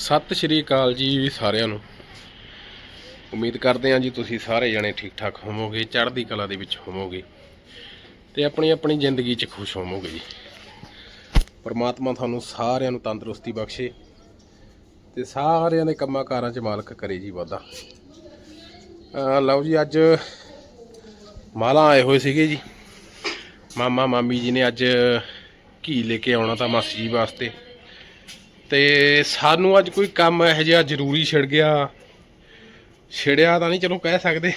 ਸਤਿ ਸ਼੍ਰੀ ਅਕਾਲ ਜੀ ਸਾਰਿਆਂ ਨੂੰ। ਉਮੀਦ ਕਰਦੇ ਹਾਂ ਜੀ ਤੁਸੀਂ ਸਾਰੇ ਜਣੇ ਠੀਕ ਠਾਕ ਹੋਵੋਗੇ, ਚੜ੍ਹਦੀ ਕਲਾ ਦੇ ਵਿੱਚ ਹੋਵੋਗੇ ਤੇ ਆਪਣੀ ਆਪਣੀ ਜ਼ਿੰਦਗੀ 'ਚ ਖੁਸ਼ ਹੋਵੋਗੇ ਜੀ। ਪਰਮਾਤਮਾ ਤੁਹਾਨੂੰ ਸਾਰਿਆਂ ਨੂੰ ਤੰਦਰੁਸਤੀ ਬਖਸ਼ੇ ਤੇ ਸਾਰਿਆਂ ਦੇ ਕੰਮਾਂ ਕਾਰਾਂ 'ਚ ਮਾਲਕ ਕਰੇ ਜੀ ਵਾਧਾ। ਲਓ ਜੀ ਅੱਜ ਮਾਲਾ ਆਏ ਹੋਏ ਸੀਗੇ ਜੀ। ਮਾਮਾ, ਮਾਮੀ ਜੀ ਨੇ ਅੱਜ ਘੀ ਲੈ ਕੇ ਆਉਣਾ ਤਾਂ ਮਾਸੀ ਜੀ ਵਾਸਤੇ। ਤੇ ਸਾਨੂੰ ਅੱਜ ਕੋਈ ਕੰਮ ਇਹੋ ਜਿਹਾ ਜ਼ਰੂਰੀ ਛਿੜ ਗਿਆ। ਛਿੜਿਆ ਤਾਂ ਨਹੀਂ, ਚਲੋ ਕਹਿ ਸਕਦੇ।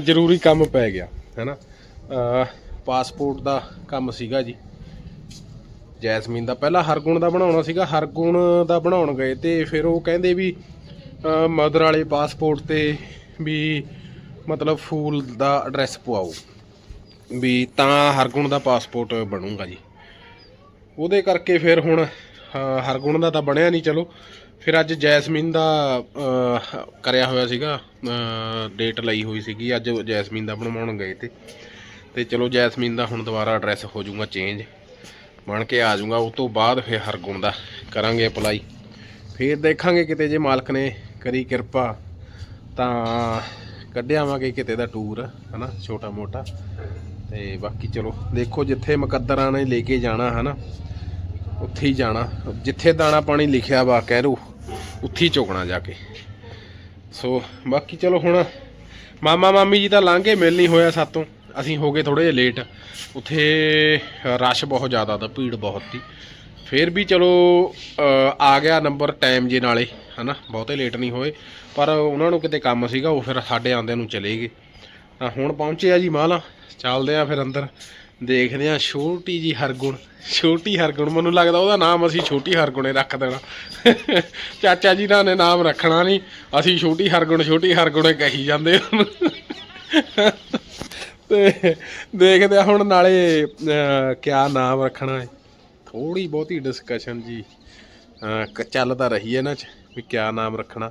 ਜ਼ਰੂਰੀ ਕੰਮ ਪੈ ਗਿਆ, ਹੈਨਾ? ਅਹ ਪਾਸਪੋਰਟ ਦਾ ਕੰਮ ਸੀਗਾ ਜੀ। ਜੈਸਮੀਨ ਦਾ ਪਹਿਲਾਂ ਹਰਗੁਣ ਦਾ ਬਣਾਉਣਾ ਸੀਗਾ। ਹਰਗੁਣ ਦਾ ਬਣਾਉਣ ਗਏ ਤੇ ਫਿਰ ਉਹ ਕਹਿੰਦੇ ਵੀ ਮਦਰ ਵਾਲੇ ਪਾਸਪੋਰਟ ਤੇ ਵੀ ਮਤਲਬ ਫੂਲ ਦਾ ਐਡਰੈਸ ਪਵਾਓ। ਵੀ ਤਾਂ ਹਰਗੁਣ ਦਾ ਪਾਸਪੋਰਟ ਬਣੂਗਾ ਜੀ। ਉਹਦੇ ਕਰਕੇ ਫਿਰ ਹੁਣ ਹਰਗੁਣ ਦਾ ਤਾਂ ਬਣਿਆ ਨਹੀਂ, ਚਲੋ। ਫਿਰ ਅੱਜ ਜੈਸਮੀਨ ਦਾ ਕਰਿਆ ਹੋਇਆ ਸੀਗਾ ਡੇਟ ਲਈ ਹੋਈ ਸੀਗੀ। ਅੱਜ ਜੈਸਮੀਨ ਦਾ ਬਣਵਾਉਣ ਗਏ ਤੇ। ਤੇ ਚਲੋ ਜੈਸਮੀਨ ਦਾ ਹੁਣ ਦੁਬਾਰਾ ਐਡਰੈਸ ਹੋ ਜਾਊਗਾ ਚੇਂਜ ਬਣ ਕੇ ਆ ਜਾਊਗਾ ਉਸ ਤੋਂ ਬਾਅਦ ਫਿਰ ਹਰਗੁਣ ਦਾ ਕਰਾਂਗੇ ਅਪਲਾਈ ਫਿਰ ਦੇਖਾਂਗੇ ਕਿਤੇ ਜੇ ਮਾਲਕ ਨੇ ਕਰੀ ਕਿਰਪਾ, ਤਾਂ ਕੱਢਿਆਵਾਂਗੇ ਕਿਤੇ ਦਾ ਟੂਰ ਹਨਾ, ਛੋਟਾ ਮੋਟਾ। ਤੇ ਬਾਕੀ ਚਲੋ, ਦੇਖੋ ਜਿੱਥੇ ਮੁਕੱਦਰਾਂ ਨੇ ਲੈ ਕੇ ਜਾਣਾ, ਹਨਾ। ਉੱਥੇ ਹੀ ਜਾਣਾ। ਜਿੱਥੇ ਦਾਣਾ ਪਾਣੀ ਲਿਖਿਆ ਵਾ ਕਹਿਰੂ, ਉੱਥੇ ਹੀ ਝੁਕਣਾ ਜਾ ਕੇ। ਸੋ ਬਾਕੀ ਚਲੋ ਹੁਣ ਮਾਮਾ ਮਾਮੀ ਜੀ ਤਾਂ ਲਾਂਘੇ ਮਿਲ ਨਹੀਂ ਹੋਇਆ ਸਾਤੋਂ। ਅਸੀਂ ਹੋ ਗਏ ਥੋੜੇ ਜਿਹਾ ਲੇਟ ਉੱਥੇ ਰਸ਼ ਬਹੁਤ ਜ਼ਿਆਦਾ ਦਾ, ਭੀੜ ਬਹੁਤ ਸੀ। ਫਿਰ ਵੀ ਚਲੋ ਆ ਗਿਆ ਨੰਬਰ ਟਾਈਮ ਜੇ ਨਾਲੇ, ਹਨਾ? ਬਹੁਤੇ ਲੇਟ ਨਹੀਂ ਹੋਏ। ਪਰ ਉਹਨਾਂ ਨੂੰ ਕਿਤੇ ਕੰਮ ਸੀਗਾ, ਉਹ ਫਿਰ ਸਾਡੇ ਆਉਂਦਿਆਂ ਨੂੰ ਚਲੇ ਗਏ। ਤਾਂ ਹੁਣ ਪਹੁੰਚੇ ਆ ਜੀ ਮਾਲਾ। ਚੱਲਦੇ ਆ ਫਿਰ ਅੰਦਰ। ਦੇਖਦੇ ਆ ਛੋਟੀ ਜੀ ਹਰਗੁਣ ਛੋਟੀ ਹਰਗੁਣ ਮੈਨੂੰ ਲੱਗਦਾ ਉਹਦਾ ਨਾਮ ਅਸੀਂ ਛੋਟੀ ਹਰਗੁਣੇ ਰੱਖ ਦੇਣਾ। ਚਾਚਾ ਜੀ ਨਾਲ ਨੇ ਨਾਮ ਰੱਖਣਾ ਨਹੀਂ ਅਸੀਂ ਛੋਟੀ ਹਰਗੁਣ ਛੋਟੀ ਹਰਗੁਣੇ ਕਹੀ ਜਾਂਦੇ ਉਹਨੂੰ ਤੇ ਦੇਖਦੇ ਆ ਹੁਣ ਨਾਲੇ ਕਿਆ ਨਾਮ ਰੱਖਣਾ ਹੈ। ਥੋੜੀ ਬਹੁਤੀ ਡਿਸਕਸ਼ਨ ਜੀ ਅਹ, ਕ- ਚੱਲ ਤਾਂ ਰਹੀ ਹੈ ਨਾ ਚ ਵੀ ਕਿਆ ਨਾਮ ਰੱਖਣਾ।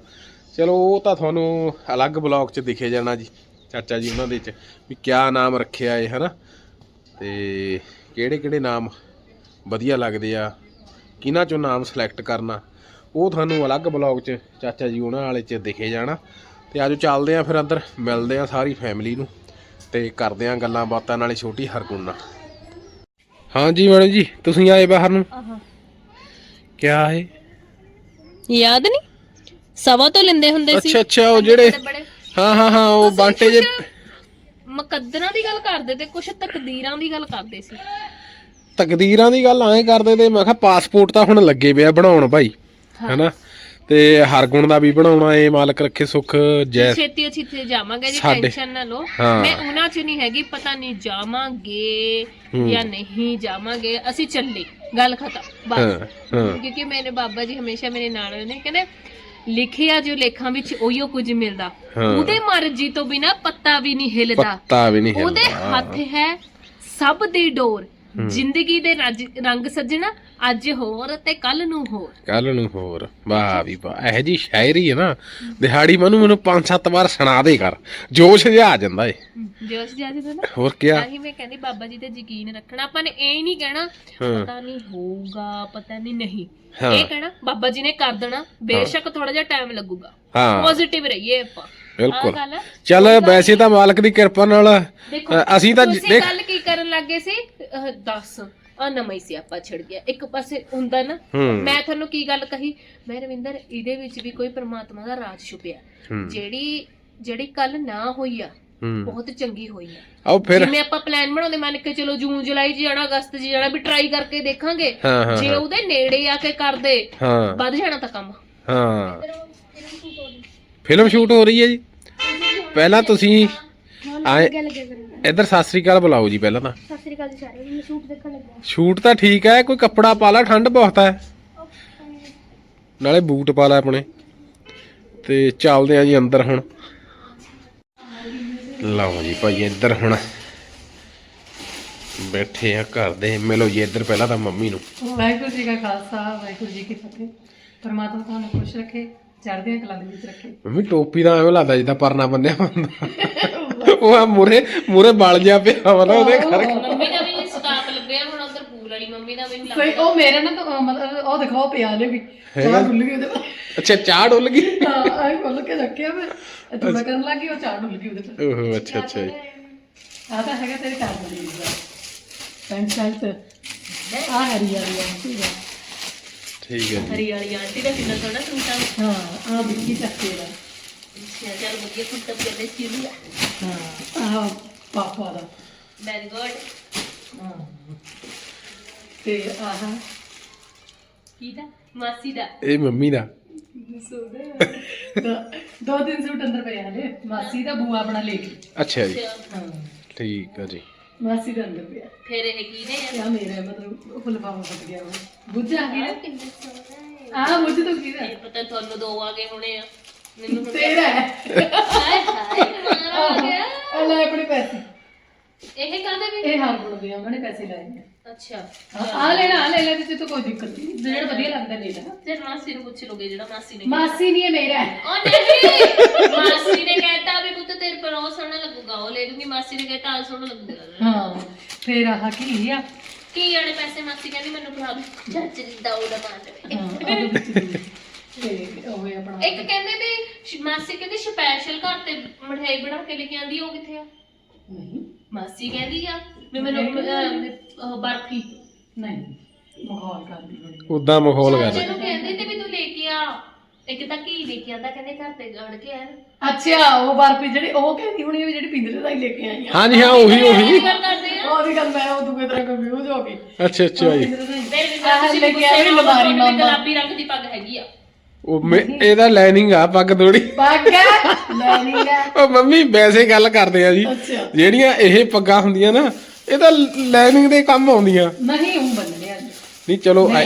ਚਲੋ ਉਹ ਤਾਂ ਤੁਹਾਨੂੰ ਅਲੱਗ ਬਲੌਗ 'ਚ ਦਿਖੇ ਜਾਣਾ ਜੀ ਚਾਚਾ ਜੀ ਉਹਨਾਂ ਦੇ 'ਚ ਵੀ ਕਿਆ ਨਾਮ ਰੱਖਿਆ ਏ ਹਨਾ? ਤੇ ਕਿਹੜੇ ਕਿਹੜੇ ਨਾਮ ਵਧੀਆ ਲੱਗਦੇ ਆ ਕਿਹਨਾਂ ਚੋਂ ਨਾਮ ਸਿਲੈਕਟ ਕਰਨਾ ਉਹ ਤੁਹਾਨੂੰ ਅਲੱਗ ਬਲੌਗ 'ਚ ਚਾਚਾ ਜੀ ਉਹਨਾਂ ਵਾਲੇ 'ਚ ਦਿਖੇ ਜਾਣਾ। ਤੇ ਆਜੋ ਚੱਲਦੇ ਆ ਫਿਰ ਅੰਦਰ ਮਿਲਦੇ ਆ ਸਾਰੀ ਫੈਮਿਲੀ ਨੂੰ ਤੇ ਕਰਦੇ ਆ ਗੱਲਾਂ ਬਾਤਾਂ ਨਾਲੇ ਛੋਟੀ ਹਰਗੁਣ। ਹਾਂਜੀ ਮੈਡਮ ਜੀ ਤੁਸੀਂ ਆਏ ਬਾਹਰ ਨੂੰ? ਆਹਾ। ਕਿਆ ਹੈ ਯਾਦ ਨਹੀਂ? ਸਵਾ ਤੋਂ ਲੈਂਦੇ ਹੁੰਦੇ ਸੀ। ਅੱਛਾ ਅੱਛਾ ਉਹ ਜਿਹੜੇ ਹਾਂ ਹਾਂ ਹਾਂ ਉਹ ਬਾਂਟੇ ਜੇ ਮੁਕੱਦਰਾਂ ਦੀ ਗੱਲ ਕਰਦੇ ਤੇ ਕੁਛ ਤਕਦੀਰਾਂ ਦੀ ਗੱਲ ਕਰਦੇ ਸੀ। ਤਕਦੀਰਾਂ ਦੀ ਗੱਲ ਐਂ ਕਰਦੇ ਤੇ ਮੈਂ ਕਿਹਾ ਪਾਸਪੋਰਟ ਤਾਂ ਹੁਣ ਲੱਗੇ ਪਿਆ ਬਣਾਉਣ ਭਾਈ ਹੈਨਾ? ਤੇ ਹਰਗੁਣ ਦਾ ਵੀ ਬਣਾਉਣਾ ਏ ਮਾਲਕ ਰੱਖੇ ਸੁਖ ਜੈ ਛੇਤੀ ਛੇਤੀ ਜਾਵਾਂਗੇ ਜੀ ਟੈਨਸ਼ਨ ਨਾ ਲਓ। ਮੈਂ ਉਹਨਾਂ ਚ ਨਹੀਂ ਹੈਗੀ ਪਤਾ ਨਹੀਂ ਜਾਵਾਂਗੇ। ਜਾਂ ਨਹੀਂ ਜਾਵਾਂਗੇ ਅਸੀਂ ਚੱਲੇ ਗੱਲ ਖਤਮ ਬਸ। ਕਿਉਂਕਿ ਮੇਰੇ ਬਾਬਾ ਜੀ ਹਮੇਸ਼ਾ ਮੇਰੇ ਨਾਲ ਨੇ ਕਹਿੰਦੇ ਲਿਖਿਆ ਜੋ ਲੇਖਾਂ ਵਿੱਚ ਉਹੀਓ ਕੁਝ ਮਿਲਦਾ। ਹਾਂ। ਉਹਦੇ ਮਰਜ਼ੀ ਤੋਂ ਬਿਨਾ ਪੱਤਾ ਵੀ ਨਹੀਂ ਹਿਲਦਾ। ਪੱਤਾ ਵੀ ਨਹੀਂ ਉਹਦੇ ਹਿਲਦਾ ਹੱਥ ਹੈ। ਸਭ ਦੀ ਡੋਰ। ਜ਼ਿੰਦਗੀ ਦੇ ਰੱਜ- ਰੰਗ ਸੱਜਣਾ ਅੱਜ ਹੋਰ ਤੇ ਕੱਲ ਨੂੰ ਹੋਰ। ਕੱਲ ਨੂੰ ਹੋਰ। ਵਾਹ ਵੀ ਵਾਹ। ਇਹ ਜੀ ਸ਼ਾਇਰੀ ਹੈ ਨਾ ਦਿਹਾੜੀ ਮਨੂੰ ਮੈਨੂੰ ਪੰਜ ਸੱਤ ਵਾਰ ਸੁਣਾ ਦੇ ਕਰ। ਜੋਸ਼ ਜਿਹਾ ਆ ਜਾਂਦਾ ਏ। ਜੋਸ਼ ਜਾਜੀ ਦਾ ਨਾ। ਹੋਰ ਕਿਆ? ਤਾਂ ਹੀ ਮੈਂ ਕਹਿੰਦੀ ਬਾਬਾ ਜੀ ਤੇ ਯਕੀਨ ਰੱਖਣਾ। ਆਪਾਂ ਨੇ ਇਹ ਨਹੀਂ ਕਹਿਣਾ ਹਾਂ। ਪਤਾ ਨਹੀਂ ਹੋਊਗਾ ਪਤਾ ਨਹੀਂ ਨਹੀਂ। ਹਾਂ। ਇਹ ਕਹਿਣਾ ਬਾਬਾ ਜੀ ਨੇ ਕਰ ਦੇਣਾ। ਬੇਸ਼ੱਕ ਥੋੜਾ ਜਿਹਾ ਟਾਈਮ ਲੱਗੂਗਾ। ਹਾਂ। ਪੋਜ਼ਿਟਿਵ ਰਹੀਏ ਆਪਾਂ। ਆਹ ਬਿਲਕੁਲ ਗੱਲ। ਚੱਲ ਵੈਸੇ ਤਾਂ ਮਾਲਕ ਦੀ ਕਿਰਪਾ ਨਾਲ ਦੇਖੋ ਅ, ਅਸੀਂ ਤਾਂ ਤੁਸੀਂ ਦੇਖ ਗੱਲ ਕੀ ਕਰਨ ਲੱਗੇ ਸੀ? ਦੱਸ। ਆ ਨਵਾਂ ਹੀ ਸਿਆਪਾ ਛਿੜ ਗਿਆ। ਇੱਕ ਪਾਸੇ ਹੁੰਦਾ ਨਾ ਹੂੰ। ਮੈਂ ਤੁਹਾਨੂੰ ਕੀ ਗੱਲ ਕਹੀ? ਮੈਂ ਰਵਿੰਦਰ ਇਹਦੇ ਵਿੱਚ ਵੀ ਕੋਈ ਪ੍ਰਮਾਤਮਾ ਦਾ ਰਾਜ ਛੁਪਿਆ। ਹੂੰ। ਜਿਹੜੀ ਜਿਹੜੀ ਕੱਲ ਨਾ ਹੋਈ ਆ ਹੂੰ। ਬਹੁਤ ਚੰਗੀ ਹੋਈ ਆ। ਆਓ ਫਿਰ ਜਿਵੇਂ ਆਪਾਂ ਪਲਾਨ ਬਣਾਉਂਦੇ ਮੰਨ ਕੇ ਚਲੋ ਜੂਨ ਜੁਲਾਈ 'ਚ ਜਾਣਾ ਅਗਸਤ 'ਚ ਜਾਣਾ ਵੀ ਟਰਾਈ ਕਰਕੇ ਦੇਖਾਂਗੇ। ਹਾਂ ਹਾਂ ਜੇ ਉਹਦੇ ਨੇੜੇ ਆ ਕੇ ਕਰਦੇ ਹਾਂ। ਵੱਧ ਜਾਣਾ ਤਾਂ ਕੰਮ। ਹਾਂ। ਫਿਲਮ ਸ਼ੂਟ ਹੋ ਰਹੀ। ਹੈ ਜੀ। ਪਹਿਲਾਂ ਤੁਸੀਂ ਆਏ ਇੱਧਰ ਸਤਿ ਸ੍ਰੀ ਅਕਾਲ ਬੁਲਾਓ ਜੀ ਪਹਿਲਾਂ ਤਾਂ। ਸਤਿ ਸ੍ਰੀ ਅਕਾਲ ਜੀ ਸਾਰਿਆਂ ਨੂੰ ਮੈਂ ਸ਼ੂਟ ਦੇਖਣ ਲੱਗਾ ਸ਼ੂਟ ਤਾਂ ਠੀਕ ਹੈ ਕੋਈ ਕੱਪੜਾ ਪਾ ਲਾ ਠੰਡ ਬਹੁਤ ਹੈ। ਨਾਲੇ ਬੂਟ ਪਾ ਲੈ ਆਪਣੇ। ਤੇ ਚੱਲਦੇ ਆ ਜੀ ਅੰਦਰ ਹੁਣ। ਲਓ ਜੀ ਭਾਈ ਇੱਧਰ ਹੁਣ ਬੈਠੇ ਆ ਘਰ ਦੇ। ਮਿਲੋ ਜੀ ਇੱਧਰ ਪਹਿਲਾਂ ਤਾਂ ਮੰਮੀ ਨੂੰ। ਵਾਹਿਗੁਰੂ ਜੀ ਕਾ ਖਾਲਸਾ ਵਾਹਿਗੁਰੂ ਜੀ ਕੀ ਫਤਿਹ। ਪਰਮਾਤਮਾ ਤੁਹਾਨੂੰ ਖੁਸ਼ ਰੱਖੇ ਚੜ੍ਹਦੀਆਂ ਕਲਾਂ ਦੇ ਵਿੱਚ ਰੱਖੇ। ਮੰਮੀ ਟੋਪੀ ਦਾ ਐਵੇਂ ਲੱਗਦਾ ਜਿੱਦਾਂ ਪਰਨਾ ਬੰਨਿਆ ਹੁੰਦਾ। ਉਹ ਆ ਮੂਰੇ ਮੂਰੇ ਬਲ ਜਿਹਾ ਪਿਆ ਵਾ ਨਾ ਉਹਦੇ ਕਰਕੇ। ਮੰਮੀ ਦਾ ਵੀ ਸਟਾਪ ਲੱਗਿਆ ਹੁਣ ਉਧਰ ਪੂਲ ਵਾਲੀ ਮੰਮੀ ਦਾ ਵੀ ਨੀ ਕੋਈ ਉਹ ਮੇਰੇ ਨਾਲ ਤਾਂ ਮਤਲਬ ਉਹ ਦਿਖਾਓ ਪਿਆ ਨੇ ਵੀ। ਚਾਹ ਡੁੱਲ ਗਈ ਉਹਦੇ ਪਰ ਅੱਛਾ ਚਾਹ ਡੁੱਲ ਗਈ? ਹਾਂ ਆਹ ਖੁੱਲ ਕੇ ਰੱਖਿਆ ਮੈਂ। ਥੋੜਾ ਕਰਨ ਲੱਗੀ ਉਹ ਚਾਹ ਡੁੱਲ ਗਈ ਉਹਦੇ ਪਰ ਓਹੋ ਅੱਛਾ ਅੱਛਾ ਜੀ। ਆ ਤਾਂ ਹੈਗਾ ਤੇਰੇ ਘਰ ਦੇ ਲਈ ਦਾ ਪੈਂਟ ਸ਼ਰਟ। ਆ ਹਰੀ ਵਾਲੀ ਆ ਠੀਕ ਹੈ ਠੀਕ ਹੈ ਜੀ। ਹਰੀ ਵਾਲੀ ਆਂਟੀ ਦਾ ਕਿੰਨਾ ਸੋਹਣਾ ਸੂਟ ਆ। ਹਾਂ ਆ ਵਿੱਕੀ ਚੱਕੇ ਦਾ। ਚੱਲ ਵਧੀਆ ਕੁੱਤਾ ਪਜਾਮੇ ਸਿਲੂ ਹਾਂ ਆ ਪਾਪਾ ਦਾ। ਵੈਰੀ ਗੁੱਡ ਹਾਂ। ਤੇ ਆਹ ਕੀ ਦਾ? ਮਾਸੀ ਦਾ। ਇਹ ਮੰਮੀ ਦਾ। ਦੋ ਦੋ ਤਿੰਨ ਸੂਟ ਅੰਦਰ ਪਏ ਹਲੇ। ਮਾਸੀ ਦਾ ਬੂਆ ਆਪਣਾ ਲੈ ਕੇ। ਅੱਛਾ ਜੀ। ਹਾਂ। ਠੀਕ ਹੈ ਜੀ। ਮਾਸੀ ਦਾ ਅੰਦਰ ਪਿਆ। ਫਿਰ ਇਹ ਕੀ ਨੇ? ਇਹ ਆ ਮੇਰਾ ਮਤਲਬ ਫੁੱਲ ਪਾਉਂ ਫਟ ਗਿਆ ਉਹ ਬੁੱਝਾ ਹੈ ਕਿੰਨਾ ਸੋਹਣਾ। ਹੈ ਆ ਬੁੱਝ ਤੋਂ ਕੀ ਇਹ ਪਤਾ ਤੁਹਾਨੂੰ ਦੋ ਆ ਗਏ ਹੋਣੇ ਆ। ਮੈਨੂੰ ਹੁਣ ਤੇਰਾ ਹੈ। ਹਾਏ ਹਾਏ ਮਾਰਾ ਆ ਗਿਆ। ਇਹ ਲੈ ਆਪਣੇ ਪੈਸੇ। ਇਹ ਕਾਹਦੇ ਵੀ ਇਹ ਹਾਰ ਬਣਦੇ ਆ ਉਹਨਾਂ ਨੇ ਪੈਸੇ ਲਾਏ ਨੇ। ਅੱਛਾ। ਆ ਲੈਣਾ ਆ ਲੈ ਲੈ ਤੇ ਕੋਈ ਦਿੱਕਤ ਨਹੀਂ। ਜਿਹੜਾ ਵਧੀਆ ਲੱਗਦਾ ਲੈ ਲੈ। ਤੇ ਮਾਸੀ ਨੂੰ ਪੁੱਛ ਲੋਗੇ ਜਿਹੜਾ ਮਾਸੀ ਨੇ ਮਾਸੀ ਨਹੀਂ ਹੈ ਮੇਰਾ ਹੈ। ਉਹ ਨਹੀਂ। ਮਾਸੀ ਨੇ ਕਹਿਤਾ ਵੀ ਪੁੱਤ ਤੇਰੇ ਪਰ ਉਹ ਸੋਹਣਾ ਲੱਗੂਗਾ ਉਹ ਲੈ ਲੂੰਗੀ। ਮਾਸੀ ਨੇ ਕਹਿਤਾ ਆ ਸੋਹਣਾ ਲੱਗੂਗਾ। ਹਾਂ ਫੇਰ ਆਹ ਕੀ ਆ? ਕੀ ਆਣੇ ਪੈਸੇ? ਮਾਸੀ ਕਹਿੰਦੀ ਮੈਨੂੰ ਬੁਲਾ ਦੋ। ਜੱਜ ਦਾ ਉਹਦਾ ਮਾਰ ਹਾਂ ਉਹਦੇ ਵਿੱਚ ਵੀ। ਤੇ ਉਹ ਹੈ ਆਪਣਾ ਇੱਕ ਕਹਿੰਦੇ ਵੀ ਸ਼- ਮਾਸੀ ਕਹਿੰਦੀ ਸਪੈਸ਼ਲ ਘਰ ਤੇ ਮਠਿਆਈ ਬਣਾ ਕੇ ਲੈ ਕੇ ਆਂਦੀ ਉਹ ਕਿੱਥੇ ਆ? ਨਹੀਂ। ਮਾਸੀ ਕਹਿੰਦੀ ਆ ਵੀ ਮੈਨੂੰ ਅਹ, ਉਹ ਬਰਫੀ। ਨਹੀਂ ਮਾਹੌਲ ਕਰਦੀ ਉਦਾਂ ਮਾਹੌਲ ਕਰ ਚਾਚੇ ਨੂੰ ਕਹਿੰਦੀ ਤੇ ਵੀ ਤੂੰ ਲੈ ਕੇ ਆ ਇੱਕ ਤਾਂ ਕੀ ਲੈ ਕੇ ਆਂਦਾ ਕਹਿੰਦੇ ਘਰ ਤੇ ਗੜ ਕੇ ਆ ਅੱਛਾ ਉਹ ਬਰਫੀ ਜਿਹੜੀ ਉਹ ਕਹਿੰਦੀ ਹੋਣੀ ਵੀ ਜਿਹੜੀ ਪਿੰਦਰੇ ਦਾ ਹੀ ਲੈ ਕੇ ਆਈ ਆ। ਹਾਂਜੀ ਹਾਂ ਉਹੀ ਉਹੀ। ਗੱਲ ਕਰਦੇ ਆ। ਉਹਦੀ ਗੱਲ ਮੈਂ ਉਹ ਦੂਏ ਤਰ੍ਹਾਂ ਕੰਫਿਊਜ਼ ਹੋ ਗਈ। ਅੱਛਾ ਅੱਛਾ ਜੀ। ਪਿੰਦਰੇ ਦਾ ਹੀ ਮੇਰੇ ਵੀ ਆਹ ਤੁਸੀਂ ਲੈ ਕੇ ਆਏ ਗੁੱਸੇ ਨਾਲ ਤੁਹਾਡੀ ਮਾਮਾ। ਗੁਲਾਬੀ ਰੰਗ ਦੀ ਪੱਗ ਹੈਗੀ ਆ। ਉਹ ਮੈਂ- ਇਹਦਾ ਲਾਈਨਿੰਗ ਆ ਪੱਗ ਥੋੜੀ ਬਾਗਾ ਲੈ ਨਹੀਂ ਲੈ ਉਹ ਮੰਮੀ ਵੈਸੇ ਗੱਲ ਕਰਦੇ ਆ ਜੀ। ਅੱਛਾ। ਜਿਹੜੀਆਂ ਇਹ ਪੱਗਾਂ ਹੁੰਦੀਆਂ ਨਾ ਇਹ ਤਾਂ ਲਾਈਨਿੰਗ ਦੇ ਕੰਮ ਆਉਂਦੀਆਂ। ਨਹੀਂ ਉਹ ਬੰਨਣੇ ਅੱਜ ਨਹੀਂ ਚਲੋ ਆ- ਮੈਂ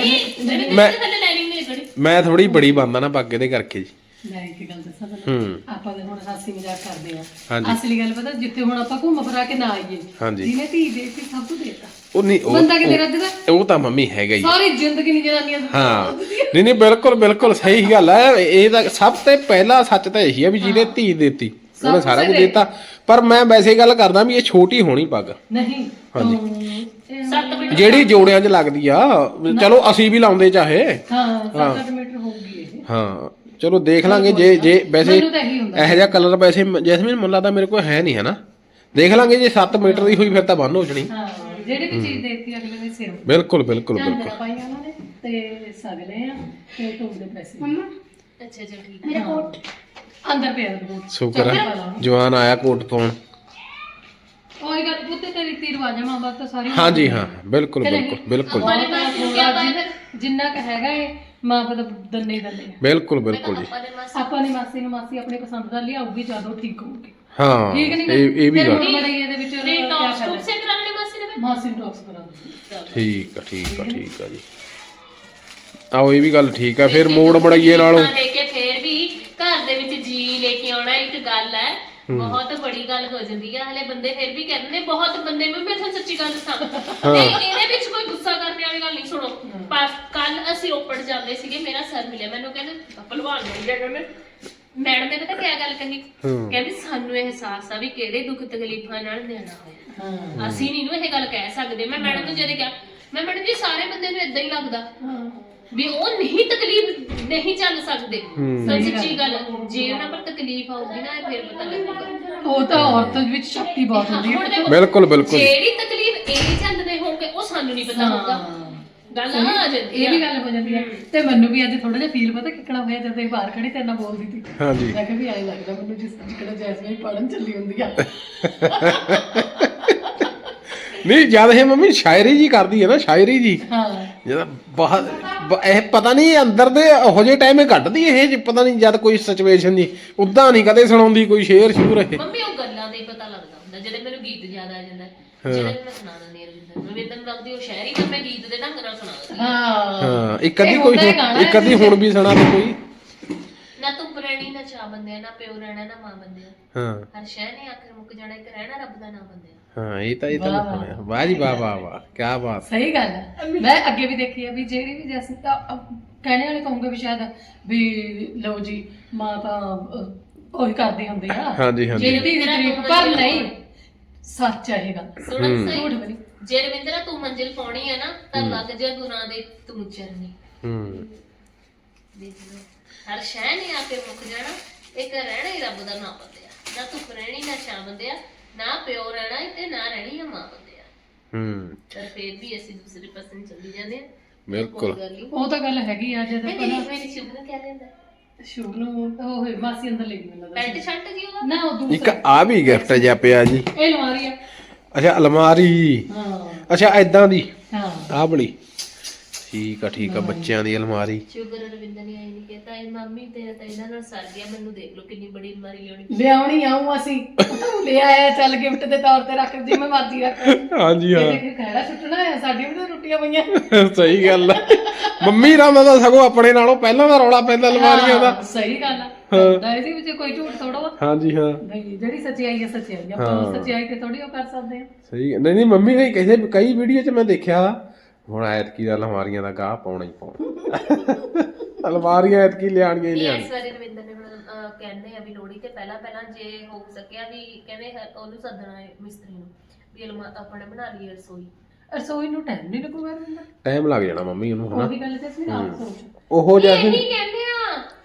ਮੈਂ ਥੱਲੇ ਲਾਈਨਿੰਗ ਨਹੀਂ ਲੱਗਣੀ ਮੈਂ ਥੋੜੀ ਬੜੀ ਬੰਦਾ ਨਾ ਪੱਗ ਇਹਦੇ ਕਰਕੇ ਜੀ। ਮੈਂ ਇੱਕ ਗੱਲ ਦੱਸਾਂ ਤੁਹਾਨੂੰ। ਹੂੰ। ਆਪਾਂ ਤੇ ਹੁਣ ਹਾਸੀ ਮਜ਼ਾਕ ਕਰਦੇ ਆ। ਹਾਂਜੀ। ਅਸਲੀ ਗੱਲ ਪਤਾ ਜਿੱਥੇ ਹੁਣ ਆਪਾਂ ਘੁੰਮ ਫਿਰਾ ਕੇ ਨਾ ਆਈਏ ਹਾਂਜੀ। ਜਿਹਨੇ ਧੀ ਦੇ ਕੇ ਸਭ ਕੁਝ ਦੇਤਾ। ਉਹ ਨਹੀਂ ਉਹ ਬੰਦਾ ਕਿਤੇ ਰੱਜਦਾ ਉਹ- ਉਹ ਤਾਂ ਮੰਮੀ ਹੈਗਾ ਹੀ ਸਾਰੀ ਜ਼ਿੰਦਗੀ ਨਹੀਂ ਜਨਾਨੀਆਂ ਦੀ ਹਾਂ। ਨਹੀਂ ਨਹੀਂ ਬਿਲਕੁਲ ਬਿਲਕੁਲ ਸਹੀ ਗੱਲ ਹੈ ਇਹ ਤਾਂ ਸਭ ਤੋਂ ਪਹਿਲਾ ਸੱਚ ਤਾਂ ਇਹੀ ਹੈ ਵੀ ਜਿਹਨੇ ਧੀ ਦਿੱਤੀ ਉਹਨੇ ਸਭ ਸਾਰਾ ਕੁਝ ਦਿੱਤਾ। ਪਰ ਮੈਂ ਵੈਸੇ ਗੱਲ ਕਰਦਾ ਵੀ ਇਹ ਛੋਟੀ ਹੋਣੀ ਪੱਗ। ਨਹੀਂ ਹਾਂਜੀ। ਤੂੰ 7 ਜਿਹੜੀ ਜੋੜਿਆਂ 'ਚ ਲੱਗਦੀ ਆ ਚਲੋ ਅਸੀਂ ਵੀ ਲਾਉਂਦੇ ਚਾਹੇ। ਹਾਂ 7-8 ਮੀਟਰ ਹੋਊਗੀ ਇਹ। ਹਾਂ ਚਲੋ ਦੇਖ ਲਾਂਗੇ ਜੇ ਜੇ ਵੈਸੇ ਮੈਨੂੰ ਤਾਂ ਇਹੀ ਹੁੰਦਾ। ਇਹੋ ਜਿਹਾ ਕਲਰ ਵੈਸੇ ਮ- ਜੈਸਮੀਨ ਮੈਨੂੰ ਲੱਗਦਾ ਮੇਰੇ ਕੋਲ ਹੈ ਨਹੀਂ ਹੈ ਨਾ? ਦੇਖ ਲਾਂਗੇ ਜੇ 7 ਮੀਟਰ ਦੀ ਹੋਈ ਫਿਰ ਤਾਂ ਬੰਨ ਹੋ ਜਣੀ। ਹਾਂ। ਜਿਹੜੀ ਵੀ ਚੀਜ਼ ਦੇਤੀ ਅਗਲੇ ਨੇ ਸਿਰ ਬਿਲਕੁਲ ਬਿਲਕੁਲ ਬਿਲਕੁਲ। ਝਾਂਜਰਾਂ ਪਾਈਆਂ ਉਹਨਾਂ ਨੇ ਤੇ ਸਗਲੇ ਆ ਤੇ ਟੂਬ ਦੇ ਪੈਸੇ ਮੰਮਾ? ਅੱਛਾ ਅੱਛਾ ਠੀਕ ਮੇਰਾ ਕੋਟ। ਅੰਦਰ ਪਿਆ ਰਿਪੋਰਟ ਸ਼ੁਕਰ ਹੈ ਜਵਾਨ ਆਇਆ ਕੋਟ ਪਾਉਣ। ਉਹੀ ਗੱਲ ਪੁੱਤੇ ਤੇਰੀ ਤੀ ਰਿਵਾਜਾਂ ਮਾਂ ਬਾਪ ਤਾਂ ਸਾਰੀ ਹਾਂਜੀ ਹਾਂ। ਬਿਲਕੁਲ ਬਿਲਕੁਲ ਬਿਲਕੁਲ। ਜਿੰਨਾ ਕ ਹੈਗਾ ਇਹ ਮਾਂ ਬਾਪ ਦਾ ਦੰਨੇ ਹੀ ਦੰਨੇ ਆ। ਬਿਲਕੁਲ ਬਿਲਕੁਲ ਜੀ। ਆਪਾਂ ਨੇ ਮਾਸੀ ਆਪਾਂ ਨੇ ਮਾਸੀ ਨੂੰ ਮਾਸੀ ਆਪਣੀ ਪਸੰਦ ਦਾ ਲਿਆਉਗੀ ਜਦੋਂ ਠੀਕ ਹੋਊਗੀ। ਹਾਂ ਠੀਕ ਨਹੀਂ ਇਹ ਇਹ ਵੀ ਗੱਲ। ਮੜੀ ਇਹਦੇ ਵਿੱਚ ਨੇ ਕਿਆ ਟੌਪ ਫਾਇਦਾ? ਸਟੂਪ ਸੇ ਕਰਾਣੇ ਮਾਸੀ ਨੇ ਫਿਰ? ਮਾਸੀ ਨੂੰ ਟੌਕਸ ਕਰਾ ਦੂੰਗੀ ਠੀਕ ਆ ਠੀਕ ਆ ਠੀਕ ਆ ਜੀ। ਆਓ ਇਹ ਵੀ ਗੱਲ ਠੀਕ ਆ ਫਿਰ ਮੋੜ ਮੜਾਈਏ ਨਾਲੋਂ। ਦੇ ਕੇ ਫੇਰ ਵੀ ਘਰ ਦੇ ਵਿੱਚ ਜੀ ਲੈ ਕੇ ਆਉਣਾ ਇੱਕ ਗੱਲ ਹੈ ਬਹੁਤ ਬੜੀ ਗੱਲ ਹੋ ਜਾਂਦੀ ਹੈ ਹਲੇ ਬੰਦੇ ਫਿਰ ਵੀ ਕਹਿੰਦੇ ਨੇ ਬਹੁਤ ਬੰਦੇ ਮੈਂ ਮੈਂ ਤੁਹਾਨੂੰ ਸੱਚੀ ਗੱਲ ਦੱਸਾਂ। ਨਹੀਂ ਇਹਦੇ ਵਿੱਚ ਕੋਈ ਗੁੱਸਾ ਕਰਨ ਵਾਲੀ ਗੱਲ ਨਹੀਂ ਸੁਣੋ। ਪਰ ਕੱਲ ਅਸੀਂ ਰੋਪੜ ਜਾਂਦੇ ਸੀਗੇ ਮੇਰਾ ਸਰ ਮਿਲਿਆ ਮੈਨੂੰ ਕਹਿੰਦੇ ਭਲਵਾਨ ਬਣ ਗਿਆ ਕਹਿੰਦੇ। ਮੈਡਮ ਨੇ ਪਤਾ ਕਿਆ ਗੱਲ ਕਹੀ? ਹੂੰ। ਕਹਿੰਦੀ ਸਾਨੂੰ ਅਹਿਸਾਸ ਆ ਵੀ ਕਿਹੜੇ ਦੁੱਖ ਤਕਲੀਫਾਂ ਨਾਲ ਦੇਣਾ ਹੋਇਆ ਹਾਂ। ਅਸੀਂ ਨਹੀਂ ਨੂੰ ਇਹ ਗੱਲ ਕਹਿ ਸਕਦੇ। ਮੈਂ ਮੈਡਮ ਨੂੰ ਜਦੇ ਕਿਹਾ ਮੈਂ ਮੈਡਮ ਜੀ ਸਾਰੇ ਬੰਦੇ ਨੂੰ ਇਦਾਂ ਹੀ ਲੱਗਦਾ ਹਾਂ। ਵੀ ਉਹ ਨਹੀਂ ਤਕਲੀਫ ਨਹੀਂ ਚੱਲ ਸਕਦੇ। ਹੂੰ। ਸੱਚੀ ਗੱਲ। ਜੇ ਉਹਨਾਂ ਪਰ ਤਕਲੀਫ ਆਊਗੀ ਨਾ ਇਹ ਫਿਰ ਪਤਾ ਲੱਗੂਗਾ। ਉਹ ਤਾਂ ਔਰਤ ਵਿੱਚ ਸ਼ਕਤੀ ਬਹੁਤ ਹੁੰਦੀ ਹੁਣ ਹੈ ਦੇਖੋ ਬਿਲਕੁਲ ਬਿਲਕੁਲ। ਜਿਹੜੀ ਤਕਲੀਫ ਇਹ ਚੱਲਦੇ ਹੋਣਗੇ ਉਹ ਸਾਨੂੰ ਨਹੀਂ ਪਤਾ ਹੋਊਗਾ। ਗੱਲ ਆ ਜਾਂਦੀ ਇਹ ਵੀ ਗੱਲ ਹੋ ਜਾਂਦੀ ਹੈ ਤੇ ਮੈਨੂੰ ਵੀ ਅੱਜ ਥੋੜਾ ਜਿਹਾ ਫੀਲ ਪਤਾ ਕਿੱਕਣਾ ਹੋਇਆ ਜਦੋਂ ਇਹ ਬਾਹਰ ਖੜੀ ਤੇਰੇ ਨਾਲ ਬੋਲਦੀ ਸੀ। ਹਾਂਜੀ। ਮੈਂ ਕਿਹਾ ਵੀ ਐਂ ਲੱਗਦਾ ਮੈਨੂੰ ਜਿਸ ਜਿਕੜਾ ਜੈਸਮੀਨ ਪੜਨ ਚੱਲੀ ਹੁੰਦੀ ਆ। ਨਹੀਂ ਜਦ ਇਹ ਮੰਮੀ ਸ਼ਾਇਰੀ ਜੀ ਕਰਦੀ ਹੈ ਨਾ ਸ਼ਾਇਰੀ ਜੀ। ਹਾਂ। ਜਿਹਦਾ ਬਹੁਤ ਬ- ਇਹ ਪਤਾ ਨਹੀਂ ਅੰਦਰ ਦੇ ਉਹੋ ਜਿਹੇ ਟਾਈਮੇ ਕੱਢਦੀ ਇਹ ਜੇ ਪਤਾ ਨਹੀਂ ਜਦ ਕੋਈ ਸਿਚੁਏਸ਼ਨ ਜੀ ਉਦਾਂ ਨਹੀਂ ਕਦੇ ਸੁਣਾਉਂਦੀ ਕੋਈ ਸ਼ੇਰ ਸ਼ੂਰ ਇਹ। ਮੰਮੀ ਉਹ ਗੱਲਾਂ ਦੇ ਪਤਾ ਲੱਗਦਾ ਹੁੰਦਾ ਜਦੋਂ ਮੈਨੂੰ ਗੀਤ ਯਾਦ ਆ ਜਾਂਦਾ ਜਿਹੜੇ ਮੈਂ ਸੁਣਾ ਦਿੰਦੀ ਰਵਿੰਦਰ ਨੂੰ ਲੱਗਦੀ ਉਹ ਸ਼ਾਇਰੀ ਤਾਂ ਮੈਂ ਗੀਤ ਦੇ ਢੰਗ ਨਾਲ ਸੁਣਾ ਦਿੰਦੀ ਹਾਂ। ਹਾਂ ਇੱਕ ਅੱਧੀ ਇਹ ਕੋਈ ਹੁੰਦਾ ਹੀ ਗਾਣਾ ਇੱਕ ਅੱਧੀ ਹੁਣ ਵੀ ਸੁਣਾ ਦੇ ਕੋਈ। ਨਾ ਤੂੰ ਪ੍ਰੇਣੀ ਨਾ ਚਾ ਬੰਦਿਆ ਨਾ ਪਿਓ ਰਹਿਣਾ ਨਾ ਮਾਂ ਬੰਦਿਆ। ਹਾਂ। ਹਰ ਸ਼ੈ ਨੇ ਆਖਰ ਮੁੱਕ ਜਾਣਾ ਇੱਕ ਰਹਿਣਾ ਰੱਬ ਦਾ ਨਾਮ ਬੰਦਿਆ। ਹਾਂ ਇਹ ਤਾਂ ਇਹ ਤਾਂ ਮੈਂ ਸੁਣਿਆ ਵਾਹ ਜੀ ਵਾਹ ਵਾਹ ਵਾਹ ਕੀ ਬਾਤ। ਸਹੀ ਗੱਲ ਹੈ। ਮੈਂ ਅੱਗੇ ਵੀ ਦੇਖੀ ਆ ਵੀ ਜਿਹੜੀ ਵੀ ਜੈਸੇ ਤਾਂ ਅ, ਕਹਿਣੇ ਵਾਲੇ ਕਹੋਗੇ ਵੀ ਸ਼ਾਇਦ ਵੀ ਲਓ ਜੀ ਮਾਂ ਤਾਂ ਅ, ਉਹੀ ਕਰਦੀ ਹੁੰਦੀ ਆ। ਹਾਂਜੀ ਹਾਂਜੀ ਜਿਹੜੀ ਦੀ ਤਰੀਫ ਪਰ ਨਹੀਂ ਸੱਚ ਹੈ ਇਹ ਗੱਲ। ਸੁਣਨ ਝੂਠ ਸਹੀ। ਵੀ ਨਹੀਂ। ਜੇ ਰਵਿੰਦਰਾ ਤੂੰ ਮੰਜ਼ਿਲ ਪਾਉਣੀ ਹੈ ਨਾ ਤਾਂ ਲੱਗ ਜਾ ਗੁਨਾਹ ਦੇ ਤੂੰ ਚਰਨੀ ਹੂੰ। ਦੇਖ ਲਓ। ਹਰ ਸ਼ੈ ਨੇ ਆ ਕੇ ਮੁੱਕ ਜਾਣਾ। ਇੱਕ ਰਹਿਣਾ ਹੀ ਰੱਬ ਦਾ ਨਾਮ ਬੰਦਿਆ ਨਾ ਧੁੱਪ ਰਹਿਣੀ ਨਾ ਛਾਂ ਬੰਦਿਆ ਨਾ ਪਿਓ ਰਹਿਣਾ ਤੇ ਨਾ ਰਹਿਣੀ ਆ ਮਾਂ ਬੰਦਿਆ ਹੂੰ। ਪਰ ਫੇਰ ਵੀ ਅਸੀਂ ਦੂਸਰੇ ਪਾਸੇ ਨੂੰ ਚੱਲੀ ਜਾਂਦੇ ਆ। ਬਿਲਕੁਲ। ਨਹੀਂ ਉਹ ਤਾਂ ਗੱਲ ਹੈਗੀ ਆ ਜਦ ਮੇਰੀ ਮੇਰੀ ਸ਼ੁਭ ਨੂੰ ਕਹਿ ਦਿੰਦਾ। ਸ਼ੁਭ ਨੂੰ ਉਹ ਹੋਏ ਮਾਸੀ ਅੰਦਰ ਲੈ ਗਈ ਮੈਨੂੰ ਲੱਗਦਾ ਪੈਂਟ ਸ਼ਰਟ ਜੀ ਉਹਦਾ। ਨਾ ਉਹ ਇੱਕ ਦੂਸਰਾ ਆ ਵੀ ਗਿਫਟ ਜਿਹਾ ਪਿਆ ਜੀ। ਇਹ ਲਵਾਰੀ ਆ। ਅੱਛਾ ਅਲਮਾਰੀ। ਹਾਂ। ਅੱਛਾ ਐਦਾਂ ਦੀ। ਹਾਂ। ਆਹ ਬੜੀ ਠੀਕ ਆ ਠੀਕ ਆ ਬੱਚਿਆਂ ਦੀ ਅਲਮਾਰੀ। ਸ਼ੁਗਰ ਰਵਿੰਦਰ ਨੇ ਆਈ ਨਹੀਂ ਕਹਿੰਦਾ ਇਹ ਮੰਮੀ ਤੇਰਾ ਤਾਂ ਇਹਨਾਂ ਨਾਲ ਸਰ ਗਿਆ ਮੈਨੂੰ ਦੇਖ ਲਓ ਕਿੰਨੀ ਬੜੀ ਅਲਮਾਰੀ ਲਿਆਉਣੀ ਲਿਆਉਣੀ ਆਉਂ ਅਸੀਂ। ਲੈ ਆਇਆ ਚੱਲ ਗਿਫਟ ਦੇ ਤੌਰ ਤੇ ਰੱਖ ਜਿਵੇਂ ਮਰਜ਼ੀ ਰੱਖ। ਹਾਂਜੀ ਇਹ ਦੇਖ ਖੈੜਾ ਛੁੱਟਣਾ ਹੈ ਸਾਡੀ ਵੀ ਤਾਂ ਰੋਟੀਆਂ ਪਈਆਂ। ਸਹੀ ਗੱਲ ਆ। ਮੰਮੀ ਰਾਮਾ ਦਾ ਸਗੋਂ ਆਪਣੇ ਨਾਲੋਂ ਪਹਿਲਾਂ ਦਾ ਰੌਲਾ ਪੈਂਦਾ ਅਲਮਾਰੀਆਂ ਦਾ। ਹਾਂ, ਸਹੀ ਗੱਲ ਆ। ਤਾਂ ਇਹਦੇ ਵਿੱਚ ਕੋਈ ਝੂਠ ਥੋੜਾ ਵਾ। ਹਾਂਜੀ ਹਾਂ। ਨਹੀਂ ਜਿਹੜੀ ਸੱਚਾਈ ਹੈ ਸੱਚਾਈ ਆ ਆਪਾਂ ਉਸ ਸੱਚਾਈ ਤੇ ਥੋੜੀ ਉਹ ਕਰ ਸਕਦੇ ਆ ਸਹੀ ਨਹੀਂ ਨਹੀਂ ਮੰਮੀ ਨੇ ਕਿਸੇ ਕਈ ਵੀਡੀਓ 'ਚ ਮੈਂ ਦੇਖਿਆ ਹੁਣ ਐਤਕੀ ਦਾ ਅਲਮਾਰੀਆਂ ਦਾ ਗਾਹ ਪਾਉਣਾ ਹੀ ਪਾਉਣਾ। ਅਲਮਾਰੀਆਂ ਐਤਕੀ ਲਿਆਣੀਆਂ ਹੀ ਨਹੀਂ ਲਿਆਣੀਆਂ ਇਸ ਵਾਰੀ ਰਵਿੰਦਰ ਨੇ ਅਹ, ਕਹਿੰਦੇ ਆ ਵੀ ਲੋੜੀ ਤੇ ਪਹਿਲਾਂ ਪਹਿਲਾਂ ਜੇ ਹੋ ਸਕਿਆ ਵੀ ਕਹਿੰਦੇ ਹ- ਉਹਨੂੰ ਸੱਦਣਾ ਹੈ ਮਿਸਤਰੀ ਨੂੰ ਵੀ ਅਲਮਾ ਆਪਣੇ ਬਣਾ ਲਈ ਰਸੋਈ। ਰਸੋਈ ਨੂੰ ਟਾਈਮ ਨਹੀਂ ਲੱਗੂਗਾ ਰਵਿੰਦਰ। ਟਾਈਮ ਲੱਗ ਜਾਣਾ ਮੰਮੀ ਉਹਨੂੰ ਹਨਾ। ਉਹਦੀ ਗੱਲ ਤੇ ਅਸੀਂ ਆਪ ਸੋਚ ਉਹੋ ਜਿਹਾ ਫਿਰ ਇਹੀ ਕਹਿੰਦੇ ਆ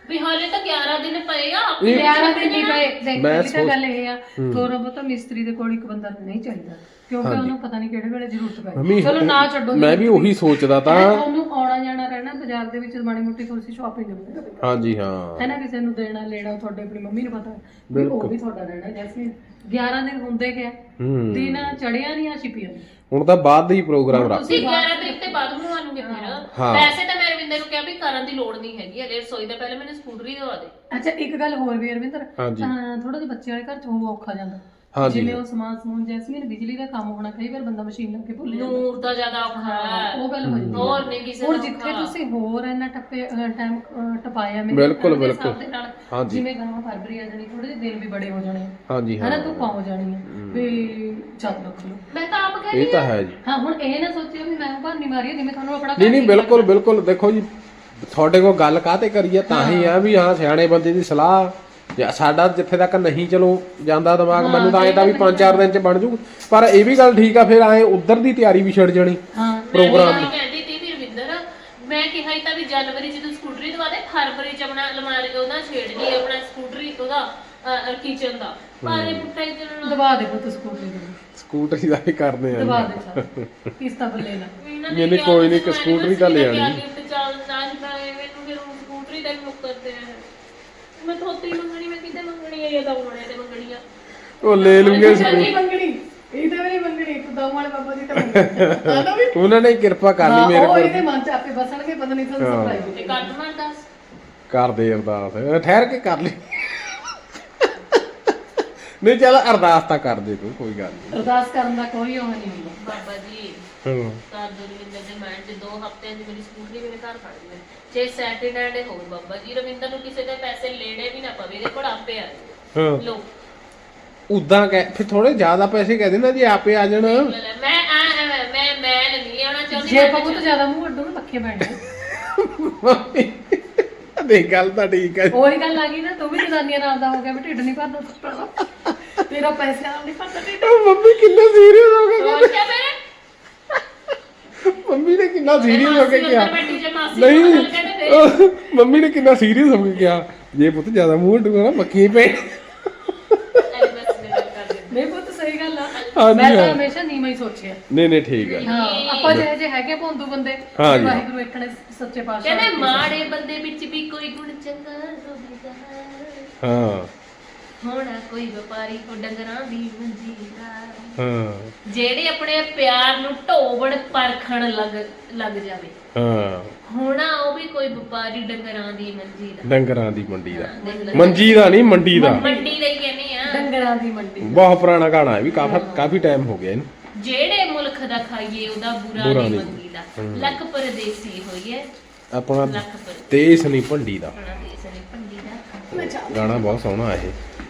ਵੀ ਹਾਲੇ ਤਾਂ 11 ਦਿਨ ਪਏ ਆ ਆਪਣੇ ਪਿਆਰਾ ਤੇ ਨਹੀਂ ਪਏ। ਦੇਖ ਮੈਂ ਤਾਂ ਗੱਲ ਇਹ ਆ ਥੋੜਾ ਬਹੁਤਾ ਮਿਸਤਰੀ ਦੇ ਕੋਲ ਇੱਕ ਬੰਦਾ ਨਹੀਂ ਚਾਹੀਦਾ ਕਿਉਂਕਿ ਉਹਨੂੰ ਪਤਾ ਨਹੀਂ ਕਿਹੜੇ ਵੇਲੇ ਜ਼ਰੂਰਤ ਪੈ ਮੰਮੀ ਚਲੋ ਨਾ ਛੱਡੋ ਮੈਂ ਵੀ ਉਹੀ ਸੋਚਦਾ ਤਾਂ। ਉਹਨੂੰ ਆਉਣਾ ਜਾਣਾ ਰਹਿਣਾ ਬਾਜ਼ਾਰ ਦੇ ਵਿੱਚ ਮਾੜੀ ਮੋਟੀ ਥੋੜੀ ਸ਼ਾਪਿੰਗ ਕਰਨੀ ਹਾਂਜੀ ਹਾਂ। ਹੈ ਨਾ ਕਿਸੇ ਨੂੰ ਦੇਣਾ ਲੈਣਾ ਤੁਹਾਡੇ ਆਪਣੀ ਮੰਮੀ ਨੂੰ ਪਤਾ ਵੀ ਉਹ ਵੀ ਤੁਹਾਡਾ ਰਹਿਣਾ ਜੈਸਮੀਨ। 11 ਦਿਨ ਹੁੰਦੇ ਗਿਆ ਹੂੰ। ਦਿਨ ਚੜਿਆ ਨਹੀਂ ਆ ਛਿਪਿਆ। ਨੀ। ਹੁਣ ਤਾਂ ਬਾਅਦ ਦਾ ਹੀ ਪ੍ਰੋਗਰਾਮ ਰੱਖ ਤੁਸੀਂ 11 ਤਰੀਕ ਤੇ ਬਾਅਦ ਬਣਵਾ ਲੂਗੇ ਫਿਰ। ਹਾਂ। ਵੈਸੇ ਤਾਂ ਮੈਂ ਰਵਿੰਦਰ ਨੂੰ ਕਿਹਾ ਵੀ ਕਰਨ ਦੀ ਲੋੜ ਨਹੀਂ ਹੈਗੀ ਹਲੇ ਰਸੋਈ ਦਾ ਪਹਿਲੇ ਮੈਨੂੰ ਸਕੂਟਰੀ ਦਵਾ ਦੇ। ਅੱਛਾ ਇੱਕ ਗੱਲ ਹੋਰ ਵੀ ਅਰਵਿੰਦਰ ਹਾਂਜੀ। ਥੋੜਾ ਜਿਹਾ ਬੱਚੇ ਵਾਲੇ ਘਰ ਚ ਉਹ ਔਖਾ ਜਾਂਦਾ ਹਾਂਜੀ। ਜਿਵੇਂ ਉਹ ਸਮਾਨ ਸਮੂਨ ਜੈਸਮੀਨ ਬਿਜਲੀ ਦਾ ਕੰਮ ਹੋਣਾ ਕਈ ਵਾਰ ਬੰਦਾ ਮਸ਼ੀਨ ਲਾ ਕੇ ਭੁੱਲ ਜਾਂਦਾ। ਨੂਰ ਦਾ ਜ਼ਿਆਦਾ ਔਖਾ ਹੈ ਉਹ ਗੱਲ ਹੋ। ਜਾਂਦੀ ਹੋਰ ਨਹੀਂ ਕਿਸੇ ਦਾ ਜਿੱਥੇ ਔਖਾ। ਤੁਸੀਂ ਹੋਰ ਇੰਨਾ ਟੱਪੇ ਟਾਈਮ ਟਪਾਇਆ ਮੇਰੇ ਬਿਲਕੁਲ, ਦੇ ਬਿਲਕੁਲ। ਹਿਸਾਬ ਦੇ ਨਾਲ ਹਾਂਜੀ। ਜਿਵੇਂ ਗਾਂ ਫਰਵਰੀ ਆ ਜਾਣੀ ਥੋੜੇ ਜਿਹੇ ਦਿਨ ਵੀ ਬੜੇ ਹੋ ਜਾਣੇ। ਹਾਂਜੀ ਹਾਂ। ਹਨਾ ਤੂੰ ਪਾਉ ਜਾਣੀ ਵੀ ਚੱਲ ਰੱਖ ਲਓ। ਮੈਂ ਤਾਂ ਆਪ ਕਹਿੰਦੀ ਇਹ ਤਾਂ ਹੈ। ਜੀ। ਹਾਂ ਹੁਣ ਇਹ ਨਾ ਸੋਚਿਓ ਵੀ ਮੈਂ ਭਾਨੀ ਮਾਰੀ ਆ, ਜਿਵੇਂ ਤੁਹਾਨੂੰ ਆਪਣਾ ਨਹੀਂ ਨਹੀਂ ਬਿਲਕੁਲ ਬਿਲਕੁਲ। ਦੇਖੋ ਜੀ ਤੁਹਾਡੇ ਕੋਲ ਗੱਲ ਕਾਹਤੇ ਕਰੀਏ? ਤਾਂ ਹੀ। ਆ ਵੀ ਹਾਂ ਸਿਆਣੇ ਬੰਦੇ ਦੀ ਸਲਾਹ ਜਾਂ ਸਾਡਾ ਜਿੱਥੇ ਤੱਕ ਨਹੀਂ ਚਲੋ ਜਾਂਦਾ ਦਿਮਾਗ ਮੈਨੂੰ ਤਾਂ ਐ ਤਾਂ ਵੀ 5-4 ਦਿਨ ਚ ਬਣ ਜੂ। ਪਰ ਇਹ ਵੀ ਗੱਲ ਠੀਕ ਆ ਫਿਰ ਐ ਉਧਰ ਦੀ ਤਿਆਰੀ ਵੀ ਛੱਡ ਜਾਣੀ। ਹਾਂ ਪ੍ਰੋਗਰਾਮ ਮੈਂ ਵੀ ਕਹਿੰਦੀ ਤੀ ਵੀ ਰਵਿੰਦਰ ਮੈਂ ਕਿਹਾ ਹੀ ਤਾਂ ਵੀ ਜਨਵਰੀ ਤੂੰ ਸਕੂਟਰੀ ਦਵਾ ਦੇ ਫਰਵਰੀ ਚ ਆਪਣਾ ਅਲਮਾਰੀ ਉਹਦਾ ਛੇੜਨੀ ਆਪਣਾ ਸਕੂਟਰੀ ਉਹਦਾ ਕਿਚਨ ਦਾ। ਪਰ ਇਹ ਪੁੱਟਾ ਚੱਲਣਾ। ਦਬਾ ਦੇ ਪੁੱਤ ਸਕੂਟਰੀ ਦੇ ਸਕੂਟਰੀ ਦਾ ਹੀ ਕਰਦੇ ਆ। ਦਬਾ ਦੇ ਸਰ। ਕਿਸ਼ਤਾਂ ਬੱਲੇ ਨਾ। ਨਹੀਂ, ਕੋਈ ਨਹੀਂ, ਇੱਕ ਸਕੂਟਰੀ ਤਾਂ ਲੈ। ਗਿਫਟ ਚੱਲ ਨਾ ਮੈਨੂੰ ਫਿਰ ਸਕੂਟਰੀ ਦਾ ਹੀ ਮੁੱਕਰਦੇ ਆ। ਮੈਂ ਥੋਤੀ ਮੰਗਣੀ ਇਹ ਤਾਂ ਉਹਨੇ ਤੇ ਮੰਗਣੀ ਆ ਉਹ ਲੈ ਲੂਗੇ ਨਹੀਂ ਮੰਗਣੀ ਇਹ ਤਾਂ ਵੀ ਨਹੀਂ ਮੰਗਣੀ ਤੂੰ ਦਮ ਵਾਲੇ ਬਾਬਾ ਜੀ ਤਾਂ ਮੰਗਣੀ ਨਾ ਵੀ। ਉਹਨਾਂ ਨੇ ਕਿਰਪਾ ਕਰ ਲਈ ਮੇਰੇ ਉਹ ਕੋਲ। ਇਹਦੇ ਮਨ ਚ ਆਪੇ ਬਸਣਗੇ ਪਤਾ ਨਹੀਂ ਤੁਹਾਨੂੰ ਸਰਪ੍ਰਾਈਜ਼ ਤੇ ਕੱਟ ਮਾਰ ਦੱਸ ਕਰਦੇ ਅਰਦਾਸ। ਅ, ਠਹਿਰ ਕੇ ਕਰ ਲਈ। ਨਹੀਂ ਚੱਲ ਅਰਦਾਸ ਤਾਂ ਕਰ ਦੇ ਤੂੰ ਕੋਈ ਗੱਲ ਨਹੀਂ। ਅਰਦਾਸ ਕਰਨ ਦਾ ਕੋਈ ਉਹ ਨਹੀਂ ਹੁੰਦਾ। ਬਾਬਾ ਜੀ ਹਾਂ। ਘਰ ਦੇ ਰਵਿੰਦਰ ਦੇ ਮਾਈਂਡ 'ਚ ਦੋ ਹਫ਼ਤਿਆਂ ਦੀ ਮੇਰੀ ਸਕੂਟਰੀ ਮੇਰੇ ਘਰ ਖੜ ਗਈ ਜੇ ਸੈਟਰਡੇ ਹੋਰ ਬਾਬਾ ਜੀ ਰਵਿੰਦਰ ਨੂੰ ਕਿਸੇ ਦੇ ਪੈਸੇ ਲੈਣੇ ਵੀ ਨਾ ਪਵੇ ਇਹਦੇ ਕੋਲ ਆਪੇ ਆ। ਹਾਂ। ਉਦਾਂ ਕਹਿ ਫਿਰ ਥੋੜੇ ਜ਼ਿਆਦਾ ਪੈਸੇ ਕਹਿ ਦੇਣਾ ਜੇ ਆਪੇ ਆ ਜਾਣ। ਮੈਂ ਆ ਮੈਂ ਮੈਂ ਨਹੀਂ ਆਉਣਾ ਚਾਹੁੰਦੀ ਜੇ ਮੈਂ ਪਪੂ ਤੋਂ ਜ਼ਿਆਦਾ ਮੂੰਹ ਅੱਡੂ ਨਾ ਪੱਖੇ ਪੈਣੇ ਦੇਖ ਗੱਲ ਤਾਂ ਠੀਕ ਹੈ ਉਹੀ ਗੱਲ ਆ ਗਈ ਨਾ ਤੂੰ ਵੀ ਜਨਾਨੀਆਂ ਨਾਲ ਦਾ ਹੋ ਗਿਆ ਵੀ ਢਿੱਡ ਨਹੀਂ ਭਰਦਾ ਤੇਰਾ ਪੈਸਿਆਂ ਨਾਲ ਨਹੀਂ ਭਰਦਾ ਢਿੱਡ। ਉਹ ਮੰਮੀ ਕਿੰਨਾ ਸੀਰੀਅਸ ਹੋ ਹੋਰ ਕਿਆ ਮੇਰੇ? ਮੰਮੀ ਨੇ ਕਿੰਨਾ ਸੀਰੀਅਸ ਹੋ ਕੇ ਕਿਹਾ। ਬੈਠੀ ਨਹੀਂ। ਮੰਮੀ ਨੇ ਕਿੰਨਾ ਸੀਰੀਅਸ ਹੋ ਕੇ ਕਿਹਾ। ਜੇ ਪੁੱਤ ਜ਼ਿਆਦਾ ਮੂੰਹ ਟੂਗਾ ਨਾ ਮੱਕੀ ਪੈ ਐਵੇਂ ਬਸ ਮੇਰੇ ਨਾਲ ਕਰ ਦਿੰਦੇ। ਨਹੀਂ ਪੁੱਤ ਸਹੀ ਗੱਲ ਆ। ਹਾਂਜੀ, ਮੈਂ ਤਾਂ ਹਾਂ। ਹਮੇਸ਼ਾ ਨੀਵਾਂ ਹੀ ਸੋਚਿਆ। ਨਹੀਂ ਨਹੀਂ ਠੀਕ ਹੈ ਹਾਂ ਆਪਾਂ ਜਿਹੇ ਜਿਹੇ ਹੈਗੇ ਭੌਂਦੂ ਬੰਦੇ ਹਾਂਜੀ। ਵਾਹਿਗੁਰੂ ਇੱਕ ਨੇ ਸੱਚੇ ਪਾਤਸ਼ਾਹ ਕਹਿੰਦੇ ਮਾੜੇ ਬੰਦੇ ਵਿੱਚ ਵੀ ਕੋਈ ਗੁਣ ਚੰਗਾ ਹੋਵੇਗਾ। ਹਾਂ। ਹੋਣਾ ਕੋਈ ਵਪਾਰੀ ਕੋ ਡੰਗਰਾਂ ਦੀ ਮੰਜੀਰਾ ਹਾਂ। ਜਿਹੜੇ ਆਪਣੇ ਪਿਆਰ ਨੂੰ ਢੋਵਣ ਪਰਖਣ ਲੱਗ ਲੱਗ ਜਾਵੇ। ਹਾਂ। ਹੋਣਾ ਉਹ ਵੀ ਕੋਈ ਵਪਾਰੀ ਡੰਗਰਾਂ ਦੀ ਮੰਜੀ ਦਾ। ਡੰਗਰਾਂ ਦੀ ਮੰਡੀ ਦਾ। ਮੰਜੀ ਦਾ ਨਹੀਂ ਮੰਡੀ ਦਾ। ਮੰਡੀ ਦਾ ਹੀ ਕਹਿੰਦੇ ਆ। ਡੰਗਰਾਂ ਦੀ ਮੰਡੀ ਬਹੁਤ ਪੁਰਾਣਾ ਗਾਣਾ ਹੈ ਵੀ ਕਾਫੀ ਕਾਫੀ ਟਾਈਮ ਹੋ ਗਿਆ ਇਹਨੂੰ। ਜਿਹੜੇ ਮੁਲਕ ਦਾ ਖਾਈਏ ਉਹਦਾ ਬੁਰਾ ਬੁਰਾ ਨਹੀਂ ਨਹੀਂ। ਮੰਗੀ ਦਾ। ਲੱਖ ਪਰਦੇਸੀ ਹੋਈਏ ਆਪਣਾ ਲੱਖ ਪਰ ਦੇਸ ਨਹੀਂ ਭੰਡੀ ਦਾ। ਆਪਣਾ ਦੇਸ ਨਹੀਂ ਭੰਡੀ ਦਾ। ਗਾਣਾ ਬਹੁਤ ਸੋਹਣਾ ਹੈ ਇਹ।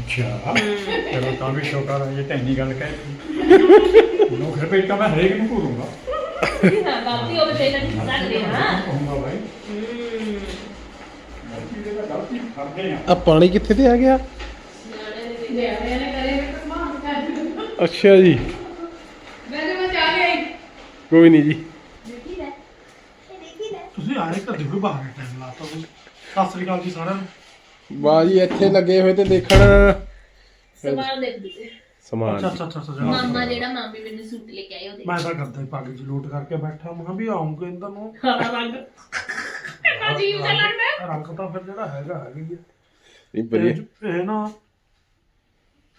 ਅੱਛਾ। ਚਲੋ ਤਾਂ ਵੀ ਸ਼ੁਕਰ ਹੈ ਜੇ ਤੈਨੀ ਗੱਲ ਕਹਿ ਨੂੰ ਫਿਰ ਵੀ ਤਾਂ ਮੈਂ ਹਰੇਕ ਨੂੰ ਘੂਰੂੰਗਾ। ਹਾਂ ਗਲਤੀ ਹੋਵੇ ਤੇ ਇਹਨਾਂ ਦੀ ਸਕਦੇ ਹਾਂ। ਕਹੂੰਗਾ ਭਾਈ ਹੂੰ। ਗਲਤੀ ਦੇ ਤਾਂ ਗਲਤੀ ਕਰਦੇ ਆ। ਆ ਪਾਣੀ ਕਿੱਥੇ ਤੇ ਆ ਗਿਆ? ਦੇ ਅੱਛਾ ਜੀ। ਵੈਸੇ ਮੈਂ ਚਾਹ ਲਈ ਕੋਈ ਨਹੀਂ ਜੀ। ਤੁਸੀਂ ਆਏ ਤਾਂ ਦੇਖੋ ਬਾਹਰ ਟਾਈਮ ਲਾਤਾ ਤੁਸੀਂ। ਸਤਿ ਸ੍ਰੀ ਅਕਾਲ ਜੀ ਸਾਰਿਆਂ ਨੂੰ। ਵਾਹ ਜੀ ਇੱਥੇ ਲੱਗੇ ਹੋਏ ਤੇ ਦੇਖਣ। ਸਮਾਨ ਦੇਖਦੀ ਸੀ। ਸਮਾਨ ਅੱਛਾ ਅੱਛਾ ਅੱਛਾ ਅੱਛਾ ਜਨਾਬ। ਮਾਮਾ ਜਿਹੜਾ ਮਾਮੀ ਮੈਨੂੰ ਸੂਟ ਲੈ ਕੇ ਆਏ ਉਹਦੇ ਮੈਂ ਤਾਂ ਕਰਦਾ ਹੀ ਪੱਗ ਚ ਲੂਟ ਕਰਕੇ ਬੈਠਾ ਮੈਂ ਕਿਹਾ ਵੀ ਆਉਂਗੇ ਇਹਨਾਂ ਨੂੰ। ਰੰਗ। ਇੰਨਾ ਜੀਵ ਜਿਹਾ ਲੱਗਦਾ ਰੰਗ ਤਾਂ ਫਿਰ ਜਿਹੜਾ ਹੈਗਾ ਹੈਗਾ ਹੀ ਆ ਨਹੀਂ ਵਧੀਆ। ਇਹ ਇਹ ਨਾ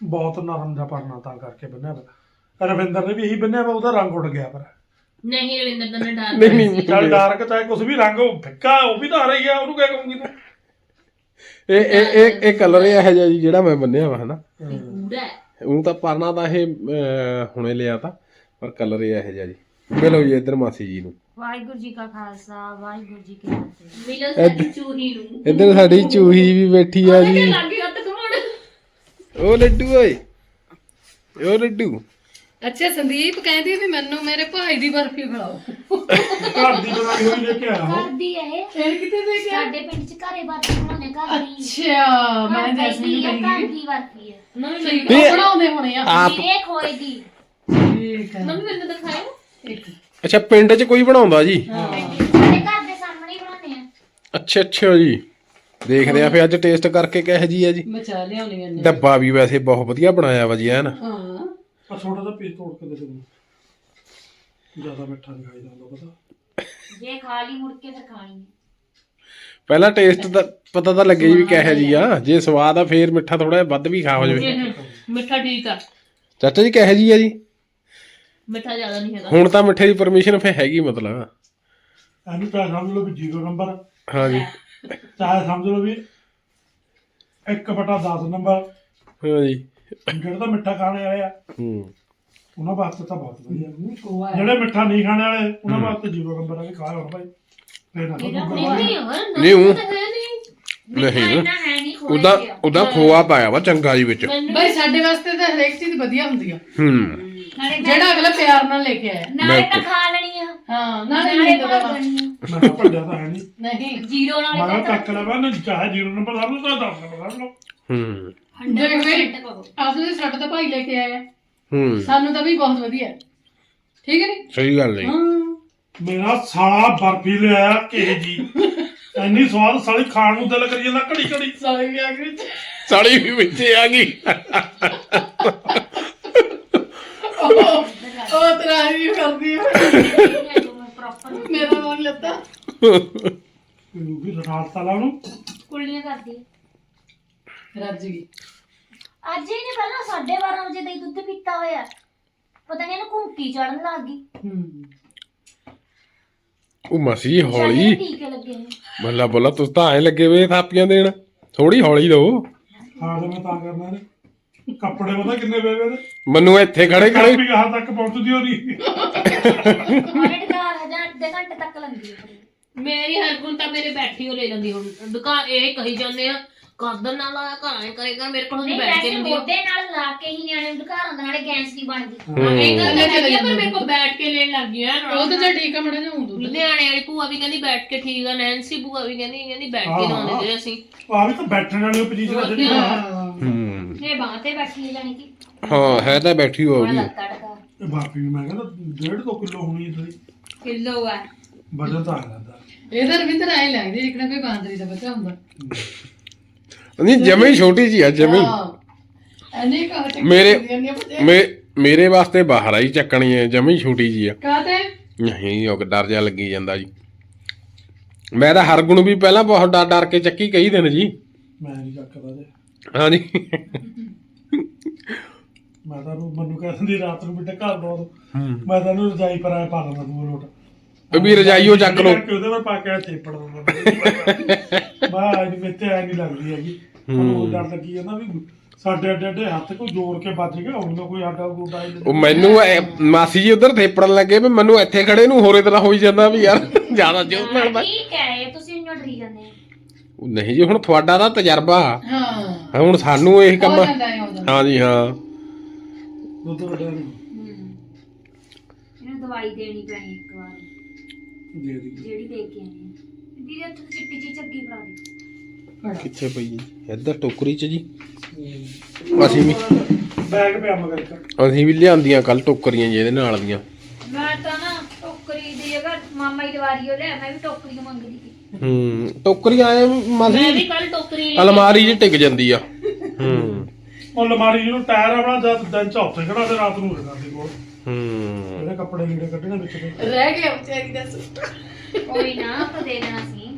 ਬਹੁਤ ਨਰਮ ਜਿਹਾ ਪਰਨਾ ਤਾਂ ਕਰਕੇ ਬੰਨਿਆ ਵਾ। ਰਵਿੰਦਰ ਨੇ ਵੀ ਇਹੀ ਬੰਨਿਆ ਵਾ ਉਹਦਾ ਰੰਗ ਉੱਡ ਗਿਆ ਪਰ। ਨਹੀਂ ਰਵਿੰਦਰ ਦਾ ਮੈਂ ਡਰ ਨਹੀਂ ਨਹੀਂ ਚੱਲ ਡਾਰਕ ਚਾਹੇ ਕੁਝ ਵੀ ਰੰਗ ਉਹ ਫਿੱਕਾ ਉਹ ਵੀ ਤਾਂ ਰਹੀ ਆ ਉਹਨੂੰ ਕਿਆ ਕਹੂੰਗੀ ਤੂੰ? ਇਹ ਇਹ ਇਹ ਇਹ ਕਲਰ ਇਹ ਹੈ। ਜੀ ਜਿਹੜਾ ਮੈਂ ਬੰਨਿਆ ਵਾ ਹਨਾ। ਪੂਰਾ ਹੈ। ਉਹ ਤਾਂ ਪਰਨਾ ਤਾਂ ਇਹ ਅਹ, ਹੁਣੇ ਲਿਆ ਤਾਂ ਪਰ ਕਲਰ ਇਹ ਹੈ ਜੀ। ਮਿਲੋ ਜੀ ਇੱਧਰ ਮਾਸੀ ਜੀ ਨੂੰ। ਵਾਹਿਗੁਰੂ ਜੀ ਕਾ ਖਾਲਸਾ ਵਾਹਿਗੁਰੂ ਜੀ ਕੀ ਫਤਿਹ। ਮਿਲੋ ਸਾਡੀ ਚੂਹੀ ਨੂੰ। ਇੱਧਰ ਸਾਡੀ ਚੂਹੀ ਵੀ ਬੈਠੀ ਆ ਜੀ। ਲੱਗੇ ਹੱਥ ਘੁਮਾਉਣ ਉਹ ਲੱਡੂ ਓਏ ਉਹ ਲੱਡੂ। ਅੱਛਾ ਸੰਦੀਪ ਕਹਿੰਦੀ ਵੀ ਮੈਨੂੰ ਮੇਰੇ ਭਾਈ ਦੀ ਬਰਫੀ ਖਿਲਾਓ ਘਰ ਦੀ ਬਣਾਈ ਹੋਈ ਲੈ ਕੇ ਆਇਆ ਕਰਦੀ ਹੈ ਇਹ। ਇਹ ਕਿਤੇ ਦੇ ਗਿਆ ਸਾਡੇ ਪਿੰਡ ਚ ਘਰੇ ਬਾਤ ਬਣਾਉਣੇ ਘਰ ਦੀ। ਅੱਛਾ ਮੈਂ ਜੈਸਮੀਨ ਨੂੰ ਘਰ ਕਹਿੰਦੀ ਦੀ ਵਰਤੀ ਹੈ ਠੀਕ ਆ, ਬਣਾਉਂਦੇ ਹੋਣੇ ਆ। ਆਪ ਇਹ ਖੋਏ ਦੀ। ਠੀਕ ਹੈ ਮੰਮੀ ਮੈਨੂੰ ਦਿਖਾਓ ਇੱਕ। ਅੱਛਾ ਪਿੰਡ 'ਚ ਕੋਈ ਬਣਾਉਂਦਾ ਜੀ? ਸਾਡੇ ਘਰ ਦੇ ਸਾਹਮਣੇ ਹੀ ਬਣਾਉਣੇ ਆ। ਅੱਛਾ ਅੱਛਾ ਜੀ। ਦੇਖਦੇ ਆ ਫੇ ਅੱਜ ਟੇਸਟ ਕਰਕੇ ਕਿਹੋ ਜੀ ਆ ਜੀ। ਮੈਂ ਚਾਹ ਲਿਆਉਣੀ ਨੇ ਡੱਬਾ ਵੀ ਵੈਸੇ ਬਹੁਤ ਵਧੀਆ ਬਣਾਇਆ ਵਾ ਜੀ ਐਨ ਹਾਂ। ਆ ਛੋਟਾ ਜਿਹਾ ਪੀਸ ਤੋੜ ਕੇ ਦੇ ਦੇ ਜ਼ਿਆਦਾ ਮਿੱਠਾ ਨਹੀਂ ਖਾਈਦਾ ਹੁੰਦਾ ਪਤਾ। ਜੇ ਖਾ ਲਈ ਮੁੜ ਕੇ ਫਿਰ ਖਾਣੀ ਨਹੀਂ। ਪਹਿਲਾਂ ਟੇਸਟ ਦਾ ਪਤਾ ਤਾਂ ਲੱਗੇ ਜੀ ਵੀ ਕਿਹੋ ਜੀ ਆ। ਜੇ ਸਵਾਦ ਆ ਫੇਰ ਮਿੱਠਾ ਥੋੜਾ ਜਿਹਾ ਵੱਧ ਵੀ ਖਾ ਹੋ ਜਾਵੇ। ਮਿੱਠਾ ਠੀਕ ਆ। ਚਾਚਾ ਜੀ ਕਿਹੋ ਜੀ ਆ ਜੀ? ਮਿੱਠਾ ਜ਼ਿਆਦਾ ਨਹੀਂ ਹੈਗਾ। ਹੁਣ ਤਾਂ ਮਿੱਠੇ ਦੀ ਪਰਮਿਸ਼ਨ ਫੇ ਹੈਗੀ ਮਤਲਬ। ਇਹਨੂੰ ਚਾਹੇ ਸਮਝ ਲਓ ਵੀ ਜ਼ੀਰੋ ਨੰਬਰ। ਹਾਂ ਜੀ। ਚਾਹੇ ਸਮਝ ਲਓ ਵੀ 1 ਬਟਾ 10 ਨੰਬਰ। ਹਾਂ ਜੀ। ਜਿਹੜੇ ਤਾਂ ਮਿੱਠਾ ਖਾਣੇ ਵਾਲੇ ਆ। ਹੂੰ। ਉਹਨਾਂ ਵਾਸਤੇ ਤਾਂ ਬਹੁਤ ਵਧੀਆ। ਕੋਆ ਹੈ। ਜਿਹੜੇ ਮਿੱਠਾ ਨਹੀਂ ਖਾਣੇ ਵਾਲੇ ਉਹਨਾਂ ਵਾਸਤੇ ਜ਼ੀਰੋ ਨੰਬਰ ਆ ਵੀ ਖਾ ਲਓ ਭਾਈ। ਨਾ ਨਹੀਂ ਨਹੀਂ ਹੋਰ ਨਹੀਂ, ਉਹ- ਤਾਂ ਹੈ ਨਹੀਂ। ਨਹੀਂ। ਇੰਨਾ ਹੈ ਨਹੀਂ ਖੋਏ ਉਹਦਾ। ਉਹਦਾ ਖੋਆ ਪਾਇਆ ਵਾ ਚੰਗਾ ਜੀ ਵਿੱਚ। ਬਈ ਸਾਡੇ ਵਾਸਤੇ ਤਾਂ ਹਰੇਕ ਚੀਜ਼ ਵਧੀਆ ਹੁੰਦੀ ਆ। ਹੂੰ। ਮੈਂ- ਜਿਹੜਾ ਅਗਲਾ ਪਿਆਰ ਨਾਲ ਲੈ ਕੇ ਆਇਆ। ਨਾਲੇ ਤਾਂ ਖਾ ਲੈਣੀ ਆ। ਹਾਂ ਨਾਲੇ ਨਹੀਂ ਆ। ਮੈਂ ਭੱਜਿਆ ਤਾਂ ਹੈ ਨਹੀਂ। ਨਹੀਂ। ਜ਼ੀਰੋ ਮੈਂ ਨਾਲੇ ਕਿਹਾ ਚੱਕ ਲੈ ਮੈਂ ਚਾਹੇ ਜ਼ੀਰੋ ਨੰਬਰ ਲਾ ਲਓ ਚਾਹੇ 10 ਨੰਬਰ ਲਾ ਲਓ। ਹੂੰ। ਦੇਖ ਬਈ 100% ਪਾਓ। ਆਪਨੇ ਸਾਡਾ ਤਾਂ ਭਾਈ ਲੈ ਕੇ ਆਇਆ। ਹੂੰ। ਸਾਨੂੰ ਤਾਂ ਵੀ ਬਹੁਤ ਵਧੀਆ। ਹੈ। ਠੀਕ ਹੈ ਨੀ? ਸਹੀ ਗੱਲ ਨਹੀਂ ਹਾਂ। ਮੇਰਾ ਸਾਲਾ ਬਰਫੀ ਲਿਆਇਆ ਕੇ ਜੀ। ਇੰਨੀ ਸਵਾਦ ਸਾਲੀ ਖਾਣ ਨੂੰ ਦਿਲ ਕਰੀ ਜਾਂਦਾ ਘੜੀ ਘੜੀ। ਸਾਰੇ ਵੀ ਆ ਗਏ ਸਾਲੀ ਵੀ ਵਿੱਚ ਆ ਗਈ। ਉਹ ਤਰਾਰੀ ਕਰਦੀ ਹੈ ਪ੍ਰੋਪਰ ਮੇਰਾ ਨਾਮ ਲੱਤਾ। ਮੈਨੂੰ ਵੀ ਰਖਾਲਤਾ ਲਾ ਉਹਨੂੰ। ਕੁੱਲੀਆਂ ਕਰਦੀ। ਰੱਜ ਗਈ। ਅੱਜ ਹੀ ਨੇ ਪਹਿਲਾਂ 12:30 ਵਜੇ ਦਾ ਹੀ ਦੁੱਧ ਪੀਤਾ ਹੋਇਆ। ਪਤਾ ਨਹੀਂ ਇਹਨੂੰ ਘੁੰਕੀ ਚੜਨ ਲੱਗ ਗਈ। ਹੂੰ। ਉਹ ਮਸੀ ਹੌਲੀ। ਟੀਕੇ ਲੱਗੇ ਨੇ ਬੱਲਾ ਬੱਲਾ ਤੁਸੀਂ ਤਾਂ ਐ ਲੱਗੇ ਵੇ ਥਾਪੀਆਂ ਦੇਣ। ਥੋੜੀ ਹੌਲੀ ਲਓ ਹਾਂ ਤੇ ਮੈਂ ਤਾਂ ਕਰਨਾ ਨੇ ਕੱਪੜੇ ਪਤਾ ਕਿੰਨੇ ਪਏ ਵੇ ਨੇ ਮੈਨੂੰ ਇੱਥੇ ਖੜੇ ਖੜੇ ਕਾਪੀ ਕਹਾਂ ਤੱਕ ਪਹੁੰਚਦੀ ਹੋ ਨਹੀਂ ਡਕਾਰ ਹਜ਼ਾਰ ਅੱਧੇ ਘੰਟੇ ਤੱਕ ਲੰਗੀ ਮੇਰੀ ਹਰਗੁਣ ਤਾਂ ਮੇਰੇ ਬੈਠੀ ਹੋ ਲੈ ਲੈਂਦੀ ਹੁਣ। ਦੁਕਾਨ ਇਹ ਕਹੀ ਜਾਂਦੇ ਆ ਕਰਦਨ ਨਾਲ ਆਇਆ ਘਰਾਂ ਇਹ ਕਰੇਗਾ ਮੇਰੇ ਕੋਲ ਨਹੀਂ ਨਹੀਂ ਬੈਠ ਕੇ ਵੈਸੇ ਲੈਂਦੀ ਮੋਢੇ ਨਾਲ ਲਾ ਕੇ ਹੀ ਨਿਆਣੇ ਨੂੰ ਘਰ ਆਉਂਦਾ ਨਾਲੇ ਗੈਸ ਨਹੀਂ ਬਣਦੀ। ਇਹ ਗੱਲ ਤਾਂ ਹੈਗੀ ਆ, ਜਾਂਦੇ ਪਰ ਮੇਰੇ ਕੋਲ ਬੈਠ ਕੇ ਲੈਣ ਲੱਗ ਗਿਆ ਉਹ ਤਾਂ ਜੇ ਠੀਕ ਆ ਮੜਾ ਜਾਉਂ ਦੁੱਧ। ਲੁਧਿਆਣੇ ਵਾਲੀ ਭੂਆ ਵੀ ਕਹਿੰਦੀ ਬੈਠ ਕੇ ਠੀਕ ਆ ਨੈਂਸੀ ਭੂਆ ਵੀ ਕਹਿੰਦੀ ਕਹਿੰਦੀ ਬੈਠ ਕੇ। ਲਾਉਂਦੇ ਜੇ ਅਸੀਂ। ਆ ਵੀ ਤਾਂ ਬੈਠਣ ਵਾਲੀ ਪੋਜੀਸ਼ਨ ਆ ਜਿਹੜੀ ਹਾਂ ਹੂੰ। ਇਹ ਬਾਹ ਤੇ ਬੈਠੀ ਹੈ ਜਾਨੀ ਕਿ। ਹਾਂ ਹੈ ਤਾਂ ਬੈਠੀ ਹੋ ਵੀ ਲੱਤਾਂ ਟਕਾ। ਇਹ ਬਾਪੀ ਵੀ ਮੈਂ ਕਹਿੰਦਾ ਡੇਢ ਦੋ ਕਿਲੋ ਹੋਣੀ ਹੈ ਥੋੜੀ ਕਿਲੋ ਆ। ਵਜਨ ਤਾਂ ਆ ਜਾਂਦਾ। ਇਹ ਤਾਂ ਰਵਿੰਦਰ ਆਏ ਲੱਗਦੇ ਜਿਕਣਾ ਕੋਈ ਬਾਂਦਰੀ ਦਾ ਬੱਚਾ ਹੁੰਦਾ। ਨਹੀਂ ਜਮੇ ਛੋਟੀ ਜੀ ਆ ਜਮੇ ਹਾਂ। ਕਾ ਮੇਰੇ- ਮੇ ਮੇਰੇ ਵਾਸਤੇ ਬਾਹਰ ਆਈ ਚੱਕਣੀ ਹੈ ਜਮੀ ਛੋਟੀ ਜੀ ਆ। ਕਾਤੇ ਨਹੀਂ ਉਹ ਡਰ ਜਾ ਲੱਗੀ ਜਾਂਦਾ ਜੀ। ਮੈਂ ਤਾਂ ਹਰ ਗੁਣ ਵੀ ਪਹਿਲਾਂ ਬਹੁਤ ਡਰ ਡਰ ਕੇ ਚੱਕੀ ਕਈ ਦਿਨ ਜੀ। ਮੈਂ ਨਹੀਂ ਚੱਕਦਾ ਜੇ। ਹਾਂਜੀ ਮੈਂ ਤਾਂ ਉਹਨੂੰ- ਮੈਨੂੰ ਕਹਿ ਦਿੰਦੀ ਰਾਤ ਨੂੰ ਬਿੱਟੇ ਘਰ ਦੋ ਮੈਂ ਤਾਂ ਰਜਾਈ ਪਰ ਆਇਆ ਪਾ ਲੈਂਦਾ ਦੂਰ ਲੋਟ ਉਹ ਵੀ ਰਜਾਈਓ ਚੱਕ ਲਓ। ਕਰਕੇ ਉਹਦੇ ਮੈਂ ਪਾ ਕੇ ਚੇਪੜ ਦਿੰਦਾ ਮੈਂ ਅੱਜ ਮੇਤੇ ਐ ਨਹੀਂ ਲੱਗਦੀ ਹੈਗੀ। ਉਹਨੂੰ ਡਰ ਲੱਗੀ ਜਾਂਦਾ ਵੀ ਸਾਡੇ ਅੱਡੇ ਅੱਡੇ ਹੱਥ ਕੋਈ ਜੋੜ ਕੇ ਵੱਜ ਗਿਆ ਹੁਣ ਨਾ ਕੋਈ ਸਾਡਾ ਗੋਡਾ ਹੀ ਉਹ ਮੈਨੂੰ ਐ- ਮਾਸੀ ਜੀ ਉਧਰ ਥੇਪੜਨ ਲੱਗੇ ਵੀ ਮੈਨੂੰ ਇੱਥੇ ਖੜੇ ਨੂੰ ਹੋਰੇ ਤਰ੍ਹਾਂ ਹੋਈ ਜਾਂਦਾ ਵੀ ਯਾਰ ਜ਼ਿਆਦਾ ਜ਼ੋਰ ਨਾਲ ਵੱਜ- ਠੀਕ ਹੈ ਇਹ ਤੁਸੀਂ ਇੰਨਾ ਡਰੀ ਜਾਂਦੇ ਆ ਉਹ ਨਹੀਂ ਜੀ ਹੁਣ ਤੁਹਾਡਾ ਤਾਂ ਤਜਰਬਾ। ਹਾਂ। ਹਾਂ, ਹੁਣ ਸਾਨੂੰ ਇਹ ਹੋ ਕੰਮ ਜਾਂਦਾ ਹੈ ਹੋ ਜਾਂਦਾ। ਹਾਂ ਜੀ ਹਾਂ। ਦੁੱਧ ਵੱਡਿਆ ਨਹੀਂ। ਇਹਨੂੰ ਦਵਾਈ ਦੇਣੀ ਪੈਣੀ ਇੱਕ ਵਾਰ। ਦੇ ਦੀ ਜਿਹੜੀ ਦੇ ਕੇ ਆਈ ਆ ਦੀਦੀ ਉੱਥੇ ਚਿੱਟੀ ਜੀ ਚੱਗੀ ਫੜਾ ਦੇ। ਕਿੱਥੇ ਪਈ ਜੀ? ਇੱਧਰ ਟੋਕਰੀ 'ਚ ਜੀ। ਅਸੀਂ ਵੀ ਬੈਗ ਪਿਆ ਮਗਰ ਅਸੀਂ ਵੀ ਲਿਆਂਦੀਆਂ ਕੱਲ ਟੋਕਰੀਆਂ ਜੀ ਇਹਦੇ ਨਾਲ ਦੀਆਂ। ਮੈਂ ਤਾਂ ਨਾ ਟੋਕਰੀ ਦੀ ਜਗ੍ਹਾ ਮਾਮਾ ਹੀ ਦਵਾਰੀ ਉਹ ਲਿਆ ਮੈਂ ਵੀ ਟੋਕਰੀ ਮੰਗਦੀ ਸੀ। ਹੂੰ ਟੋਕਰੀਆਂ ਐ ਮੈਂ ਵੀ ਮਾਸੀ ਕੱਲ ਟੋਕਰੀ ਲੈ ਕੇ ਅਲਮਾਰੀ 'ਚ ਟਿਕ ਜਾਂਦੀ ਆ। ਹੂੰ। ਉਹ ਲਮਾਰੀ ਜਿਹਨੂੰ ਟਾਇਰ ਆਪਣਾ ਜਦ ਦਿਨ ਚ ਉੱਥੇ ਖੜਾ ਤੇ ਰਾਤ ਨੂੰ ਰਖਾ ਦੇ ਕੋਲ। ਹੂੰ। ਜਿਹੜੇ ਕੱਪੜੇ ਲੀੜੇ ਕੱਢਣੇ ਵਿੱਚ ਦੇ। ਰਹਿ ਗਿਆ ਵਿਚਾਰੀ ਦਾ ਸੂਟ। ਕੋਈ ਨਾ ਆਪਾਂ ਦੇ ਦੇਣਾ ਸੀ।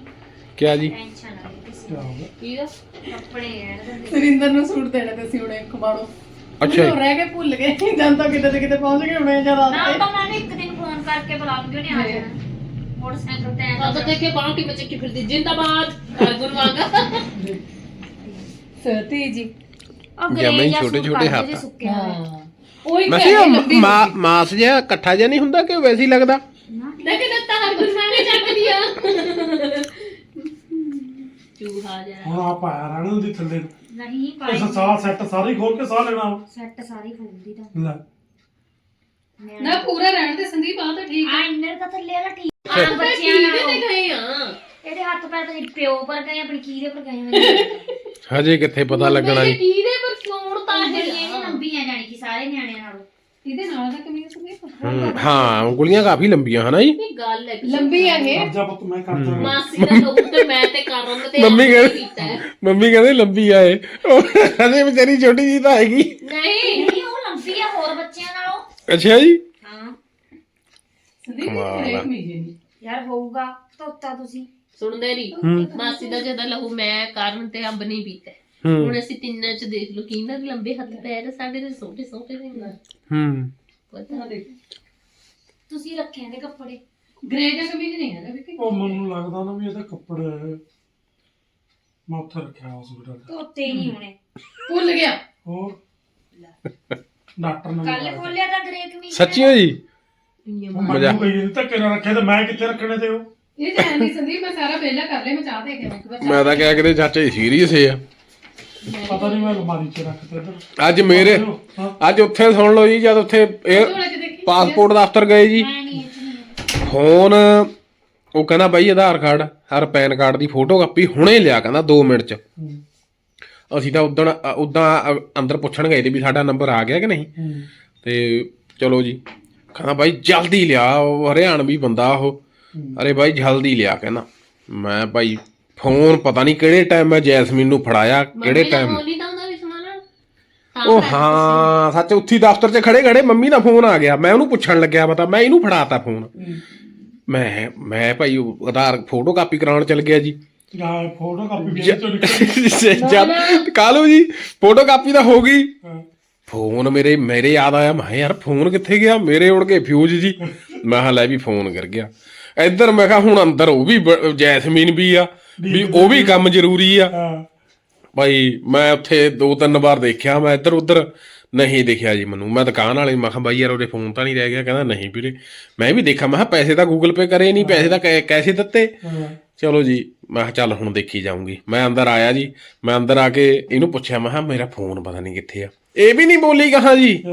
ਕਿਆ ਜੀ? ਕੀ ਦਾ ਕੱਪੜੇ ਦਿੰਦੇ ਸੁਰਿੰਦਰ ਨੂੰ ਸੂਟ ਦੇਣਾ ਤੇ ਸੀ ਉਹਨੇ ਕਮਾੜੋ ਅੱਛਾ ਜੀ। ਉਹ ਰਹਿ ਕੇ ਭੁੱਲ ਗਏ। ਜਾਂ ਤਾਂ ਕਿਤੇ ਤੇ ਕਿਤੇ ਪਹੁੰਚ ਗਏ ਮੈਂ ਜਦ ਨਾ ਆਤੇ ਤਾਂ। ਮੈਂ ਵੀ ਇੱਕ ਦਿਨ ਫੋਨ ਕਰਕੇ ਬੁਲਾਉਂਗੀ ਉਹਨੇ ਆ ਜਾਣਾ। ਮੋਟਰਸਾਈਕਲ ਤੇ ਤਾਂ ਆਇਆ ਦੇਖੇ ਬਾਹ ਕਿ ਬੱਚੇ ਕੀ ਫਿਰਦੀ। ਜਿੰਦਾਬਾਦ ਅਰਗੁਨ ਵਾਂਗਾ ਸਤੀ ਜੀ। ਉਹ ਜਮਾਂ ਹੀ ਗਰੇਜਾ ਛੋਟੇ ਸੂਟ ਛੋਟੇ ਕੱਢ ਹੱਥ। ਜੇ ਸੁੱਕੇ ਹੋਏ। ਹਾਂ। ਉਹੀ ਮੈਂ ਕਹਿ ਰਹੀ ਲੰਬੀ ਮਾ ਮਾਸ ਜਿਹਾ ਇਕੱਠਾ ਜਿਹਾ ਨਹੀਂ ਹੁੰਦਾ ਕਿ ਵੈਸੇ ਹੀ ਲੱਗਦਾ? ਨਾ। ਦਿਆ ਚੂਹਾ ਹੁਣ ਆ ਪਾਇਆ ਰਹਿਣ ਦੀ ਥੱਲੇ ਨੂੰ। ਨਹੀਂ ਇਸ ਪਾਈ ਸਾਹ ਸੈੱਟ ਸਾਰੇ ਹੀ ਖੋਲ ਕੇ ਸਾਹ ਲੈਣਾ। ਵਾ। ਸੈੱਟ ਸਾਰੀ ਖੋਲਦੀ ਤਾਂ। ਲੈ। ਨਾ ਪੂਰਾ ਰਹਿਣ ਦੇ ਸੰਦੀਪ ਆ ਤਾਂ ਠੀਕ ਆ। ਇੰਨਰ ਤਾਂ ਥੱਲੇ ਵਾਲਾ ਠੀਕ ਆ। ਬੱਚਿਆਂ ਤੇ ਨਾਲ। ਗਏ ਆ। ਇਹਦੇ ਹੱਥ ਪੈਰ ਤਾਂ ਪਿਓ ਪਰ ਗਏ ਆਪਣੀ ਕੀਰੇ ਪਰ ਗਏ ਹੋਏ ਹਜੇ ਕਿੱਥੇ ਪਤਾ ਲੱਗਣਾ ਜੀ। ਕੀਦੇ ਪਰ ਚੋਣ ਤਾਂ ਉਂਗਲੀਆਂ ਹੈ ਇਹਨੇ ਲੰਬੀਆਂ ਜਾਣੀ ਕਿ ਸਾਰੇ ਨਿਆਣਿਆਂ ਨਾਲੋਂ। ਇਹਦੇ ਨਾਲ ਦਾ ਕਮੀਜ਼ ਸੰਦੀਪ ਹੂੰ, ਹਾਂ ਉਂਗਲੀਆਂ ਕਾਫੀ ਲੰਬੀਆਂ ਹਨਾ ਜੀ? ਇਹ ਗੱਲ ਹੈ ਲੰਬੀ ਆ ਇਹ? ਅੱਜ ਪੁੱਤ ਮੈਂ ਕਰਦਾ ਮਾਸੀ ਦਾ ਲੋਕ ਤੇ ਮੈਂ ਤੇ ਕਰਨ ਤੇ ਮੰਮੀ ਆਪ ਕਹਿੰਦੀ- ਕੀਤਾ ਹੈ। ਮੰਮੀ ਕਹਿੰਦੇ ਲੰਬੀ ਆ ਇਹ। ਉਹ ਹਜੇ ਵਿਚਾਰੀ ਛੋਟੀ ਜੀ ਤਾਂ ਹੈਗੀ। ਨਹੀਂ। ਨਹੀਂ ਉਹ ਲੰਬੀ ਆ ਹੋਰ ਬੱਚਿਆਂ ਨਾਲੋਂ। ਅੱਛਾ ਜੀ? ਹਾਂ। ਸੰਦੀਪ ਕਮਾਲ ਇਹ ਆ। ਕਮੀਜ਼ ਹੀ ਨਹੀਂ ਯਾਰ ਹੋਊਗਾ ਧੋਤਾ ਤੁਸੀਂ। ਸੁਣਦੇ ਨਹੀਂ ਮਾਸੀ ਦਾ ਜਦੋਂ ਲਹੂ ਮੈਂ ਕਰਨ ਤੇ ਅੰਬ ਨਹੀਂ ਪੀਤਾ। ਹੂੰ ਹੁਣ ਅਸੀਂ ਤਿੰਨਾਂ ਚ ਦੇਖ ਲਓ ਕਿੰਨਾ ਦੇ ਲੰਬੇ ਹੱਥ ਪੈਰ ਆ, ਸਾਡੇ ਦੇ ਛੋਟੇ ਛੋਟੇ ਨੇ ਹੂੰ। ਪਤਾ ਤੁਸੀਂ ਰੱਖੇ ਦੇ ਕੱਪੜੇ। ਗ੍ਰੇ ਜਿਹਾ ਕਮੀਜ਼ ਨਹੀਂ ਹੈਗਾ ਵੀ ਉਹ ਮੈਨੂੰ ਲੱਗਦਾ ਨਾ ਵੀ ਇਹਦੇ ਕੱਪੜੇ ਮੈਂ ਉੱਥੇ ਰੱਖਿਆ ਹਸਪੀਟਲ ਤੇ ਧੋਤੇ ਹੀ ਨਹੀਂ ਹੋਣੇ। ਭੁੱਲ ਗਿਆ। ਹੋਰ? ਡਾਕਟਰ ਨੇ ਕੱਲ। ਖੋਲਿਆ ਤਾਂ ਗ੍ਰੇ ਕਮੀਜ਼ ਸੱਚੀ ਹੋ। ਜੀ ਉਹ ਮੈਨੂੰ ਕਹੀ ਧੱਕੇ ਨਾਲ ਰੱਖਿਆ ਤੇ ਮੈਂ ਕਿੱਥੇ ਰੱਖਣੇ ਤੇ ਉਹ? ਇਹ ਨਹੀਂ ਸੰਦੀਪ ਮੈਂ ਸਾਰਾ ਪਹਿਲਾਂ ਕਰ ਲਿਆ ਮੈਂ ਚਾਹ ਦੇ ਕੇ ਮੈਂ ਕਿਹਾ ਮੈਂ ਤਾਂ ਕਿਹਾ ਕਿਤੇ ਚਾਚਾ ਜੀ ਸੀਰੀਅਸ ਆ। ਪਤਾ ਨਹੀਂ ਮੈਂ ਅਲਮਾਰੀ 'ਚ ਰੱਖਤੇ ਇੱਧਰ। ਅੱਜ ਮੇਰੇ ਹਾਂ ਅੱਜ ਉੱਥੇ ਸੁਣ ਲਓ ਜੀ ਜਦ ਉੱਥੇ ਇਹ ਦੇਖੀ। ਪਾਸਪੋਰਟ ਦਫ਼ਤਰ ਗਏ ਜੀ। ਮੈਂ ਨਹੀਂ ਫੋਨ ਉਹ ਕਹਿੰਦਾ ਬਾਈ ਆਧਾਰ ਕਾਰਡ ਹਰ ਪੈਨ ਕਾਰਡ ਦੀ ਫੋਟੋ ਕਾਪੀ ਹੁਣੇ ਲਿਆ ਕਹਿੰਦਾ 2 ਮਿੰਟ ਚ। ਹੂੰ, ਅਸੀਂ ਤਾਂ ਉਦਣ ਉਦਾਂ ਅੰਦਰ ਪੁੱਛਣ ਗਏ ਤੇ ਵੀ ਸਾਡਾ ਨੰਬਰ ਆ ਗਿਆ ਕਿ ਨਹੀਂ? ਹੂੰ, ਤੇ ਚਲੋ ਜੀ ਕਹਿੰਦਾ ਬਾਈ ਜਲਦੀ ਲਿਆ ਉਹ ਹਰਿਆਣਵੀ ਬੰਦਾ ਉਹ। ਅਰੇ ਬਾਈ ਜਲਦੀ ਲਿਆ ਕਹਿੰਦਾ। ਮੈਂ ਭਾਈ ਫੋਨ ਪਤਾ ਨਹੀਂ ਕਿਹੜੇ ਟਾਈਮ ਮੈਂ ਜੈਸਮੀਨ ਨੂੰ ਫੜਾਇਆ ਕਿਹੜੇ ਟਾਈਮ ਤਾਂ ਉਹਦਾ ਵੀ ਉਹ ਹਾਂ ਸੱਚ ਉੱਥੀ ਦਫ਼ਤਰ 'ਚ ਖੜੇ ਖੜੇ ਮੰਮੀ ਦਾ ਫੋਨ ਆ ਗਿਆ। ਮੈਂ ਉਹਨੂੰ ਪੁੱਛਣ ਲੱਗਿਆ ਪਤਾ ਮੈਂ ਇਹਨੂੰ ਫੜਾਤਾ ਫੋਨ। ਮੈਂ ਮੈਂ ਭਾਈ ਉਹ ਆਧਾਰ ਫੋਟੋ ਕਾਪੀ ਕਰਾਉਣ ਚੱਲ ਗਿਆ ਜੀ। ਯਾਰ ਫੋਟੋ ਕਾਪੀ ਜਦ ਕਾਲੂ ਜੀ ਫੋਟੋ ਕਾਪੀ ਤਾਂ ਹੋ ਗਈ। ਹਾਂ। ਫੋਨ ਮੇਰੇ ਮੇਰੇ ਯਾਦ ਆਇਆ ਮੈਂ ਯਾਰ ਫੋਨ ਕਿੱਥੇ ਗਿਆ? ਮੇਰੇ ਉੜ ਗਏ ਫਿਊਜ਼ ਜੀ। ਮੈਂ ਕਿਹਾ ਲੈ ਵੀ ਫੋਨ ਗਿਰ ਗਿਆ। ਇੱਧਰ ਮੈਂ ਕਿਹਾ ਹੁਣ ਅੰਦਰ ਉਹ ਵੀ ਜੈਸਮੀਨ ਵੀ ਆ। ਵੀ ਉਹ ਵੀ ਕੰਮ ਜ਼ਰੂਰੀ ਆ। ਹਾਂ। ਭਾਈ ਮੈਂ ਉੱਥੇ ਦੋ ਤਿੰਨ ਵਾਰ ਦੇਖਿਆ ਮੈਂ ਇੱਧਰ ਉੱਧਰ ਨਹੀਂ ਦਿਖਿਆ ਜੀ ਮੈਨੂੰ। ਮੈਂ ਦੁਕਾਨ ਵਾਲੇ ਮੈਂ ਕਿਹਾ ਬਾਈ ਯਾਰ ਉਹਦੇ ਫੋਨ ਤਾਂ ਨਹੀਂ ਰਹਿ ਗਿਆ। ਕਹਿੰਦਾ ਨਹੀਂ ਵੀਰੇ। ਮੈਂ ਵੀ ਦੇਖਿਆ ਮੈਂ ਕਿਹਾ ਪੈਸੇ ਤਾਂ ਗੂਗਲ ਪੇ ਕਰੇ ਨਹੀਂ ਪੈਸੇ ਤਾਂ ਕੈਸੇ ਦਿੱਤੇ। ਚਲੋ ਜੀ ਮੈਂ ਕਿਹਾ ਚੱਲ ਹੁਣ ਦੇਖੀ ਜਾਊਂਗੀ। ਮੈਂ ਅੰਦਰ ਆਇਆ ਜੀ ਮੈਂ ਅੰਦਰ ਆ ਕੇ ਇਹਨੂੰ ਪੁੱਛਿਆ ਮੈਂ ਕਿਹਾ ਮੇਰਾ ਫੋਨ ਪਤਾ ਨਹੀਂ ਕਿੱਥੇ ਆ? ਇਹ ਵੀ ਨਹੀਂ ਬੋਲੀ ਕਹਾ ਜੀ।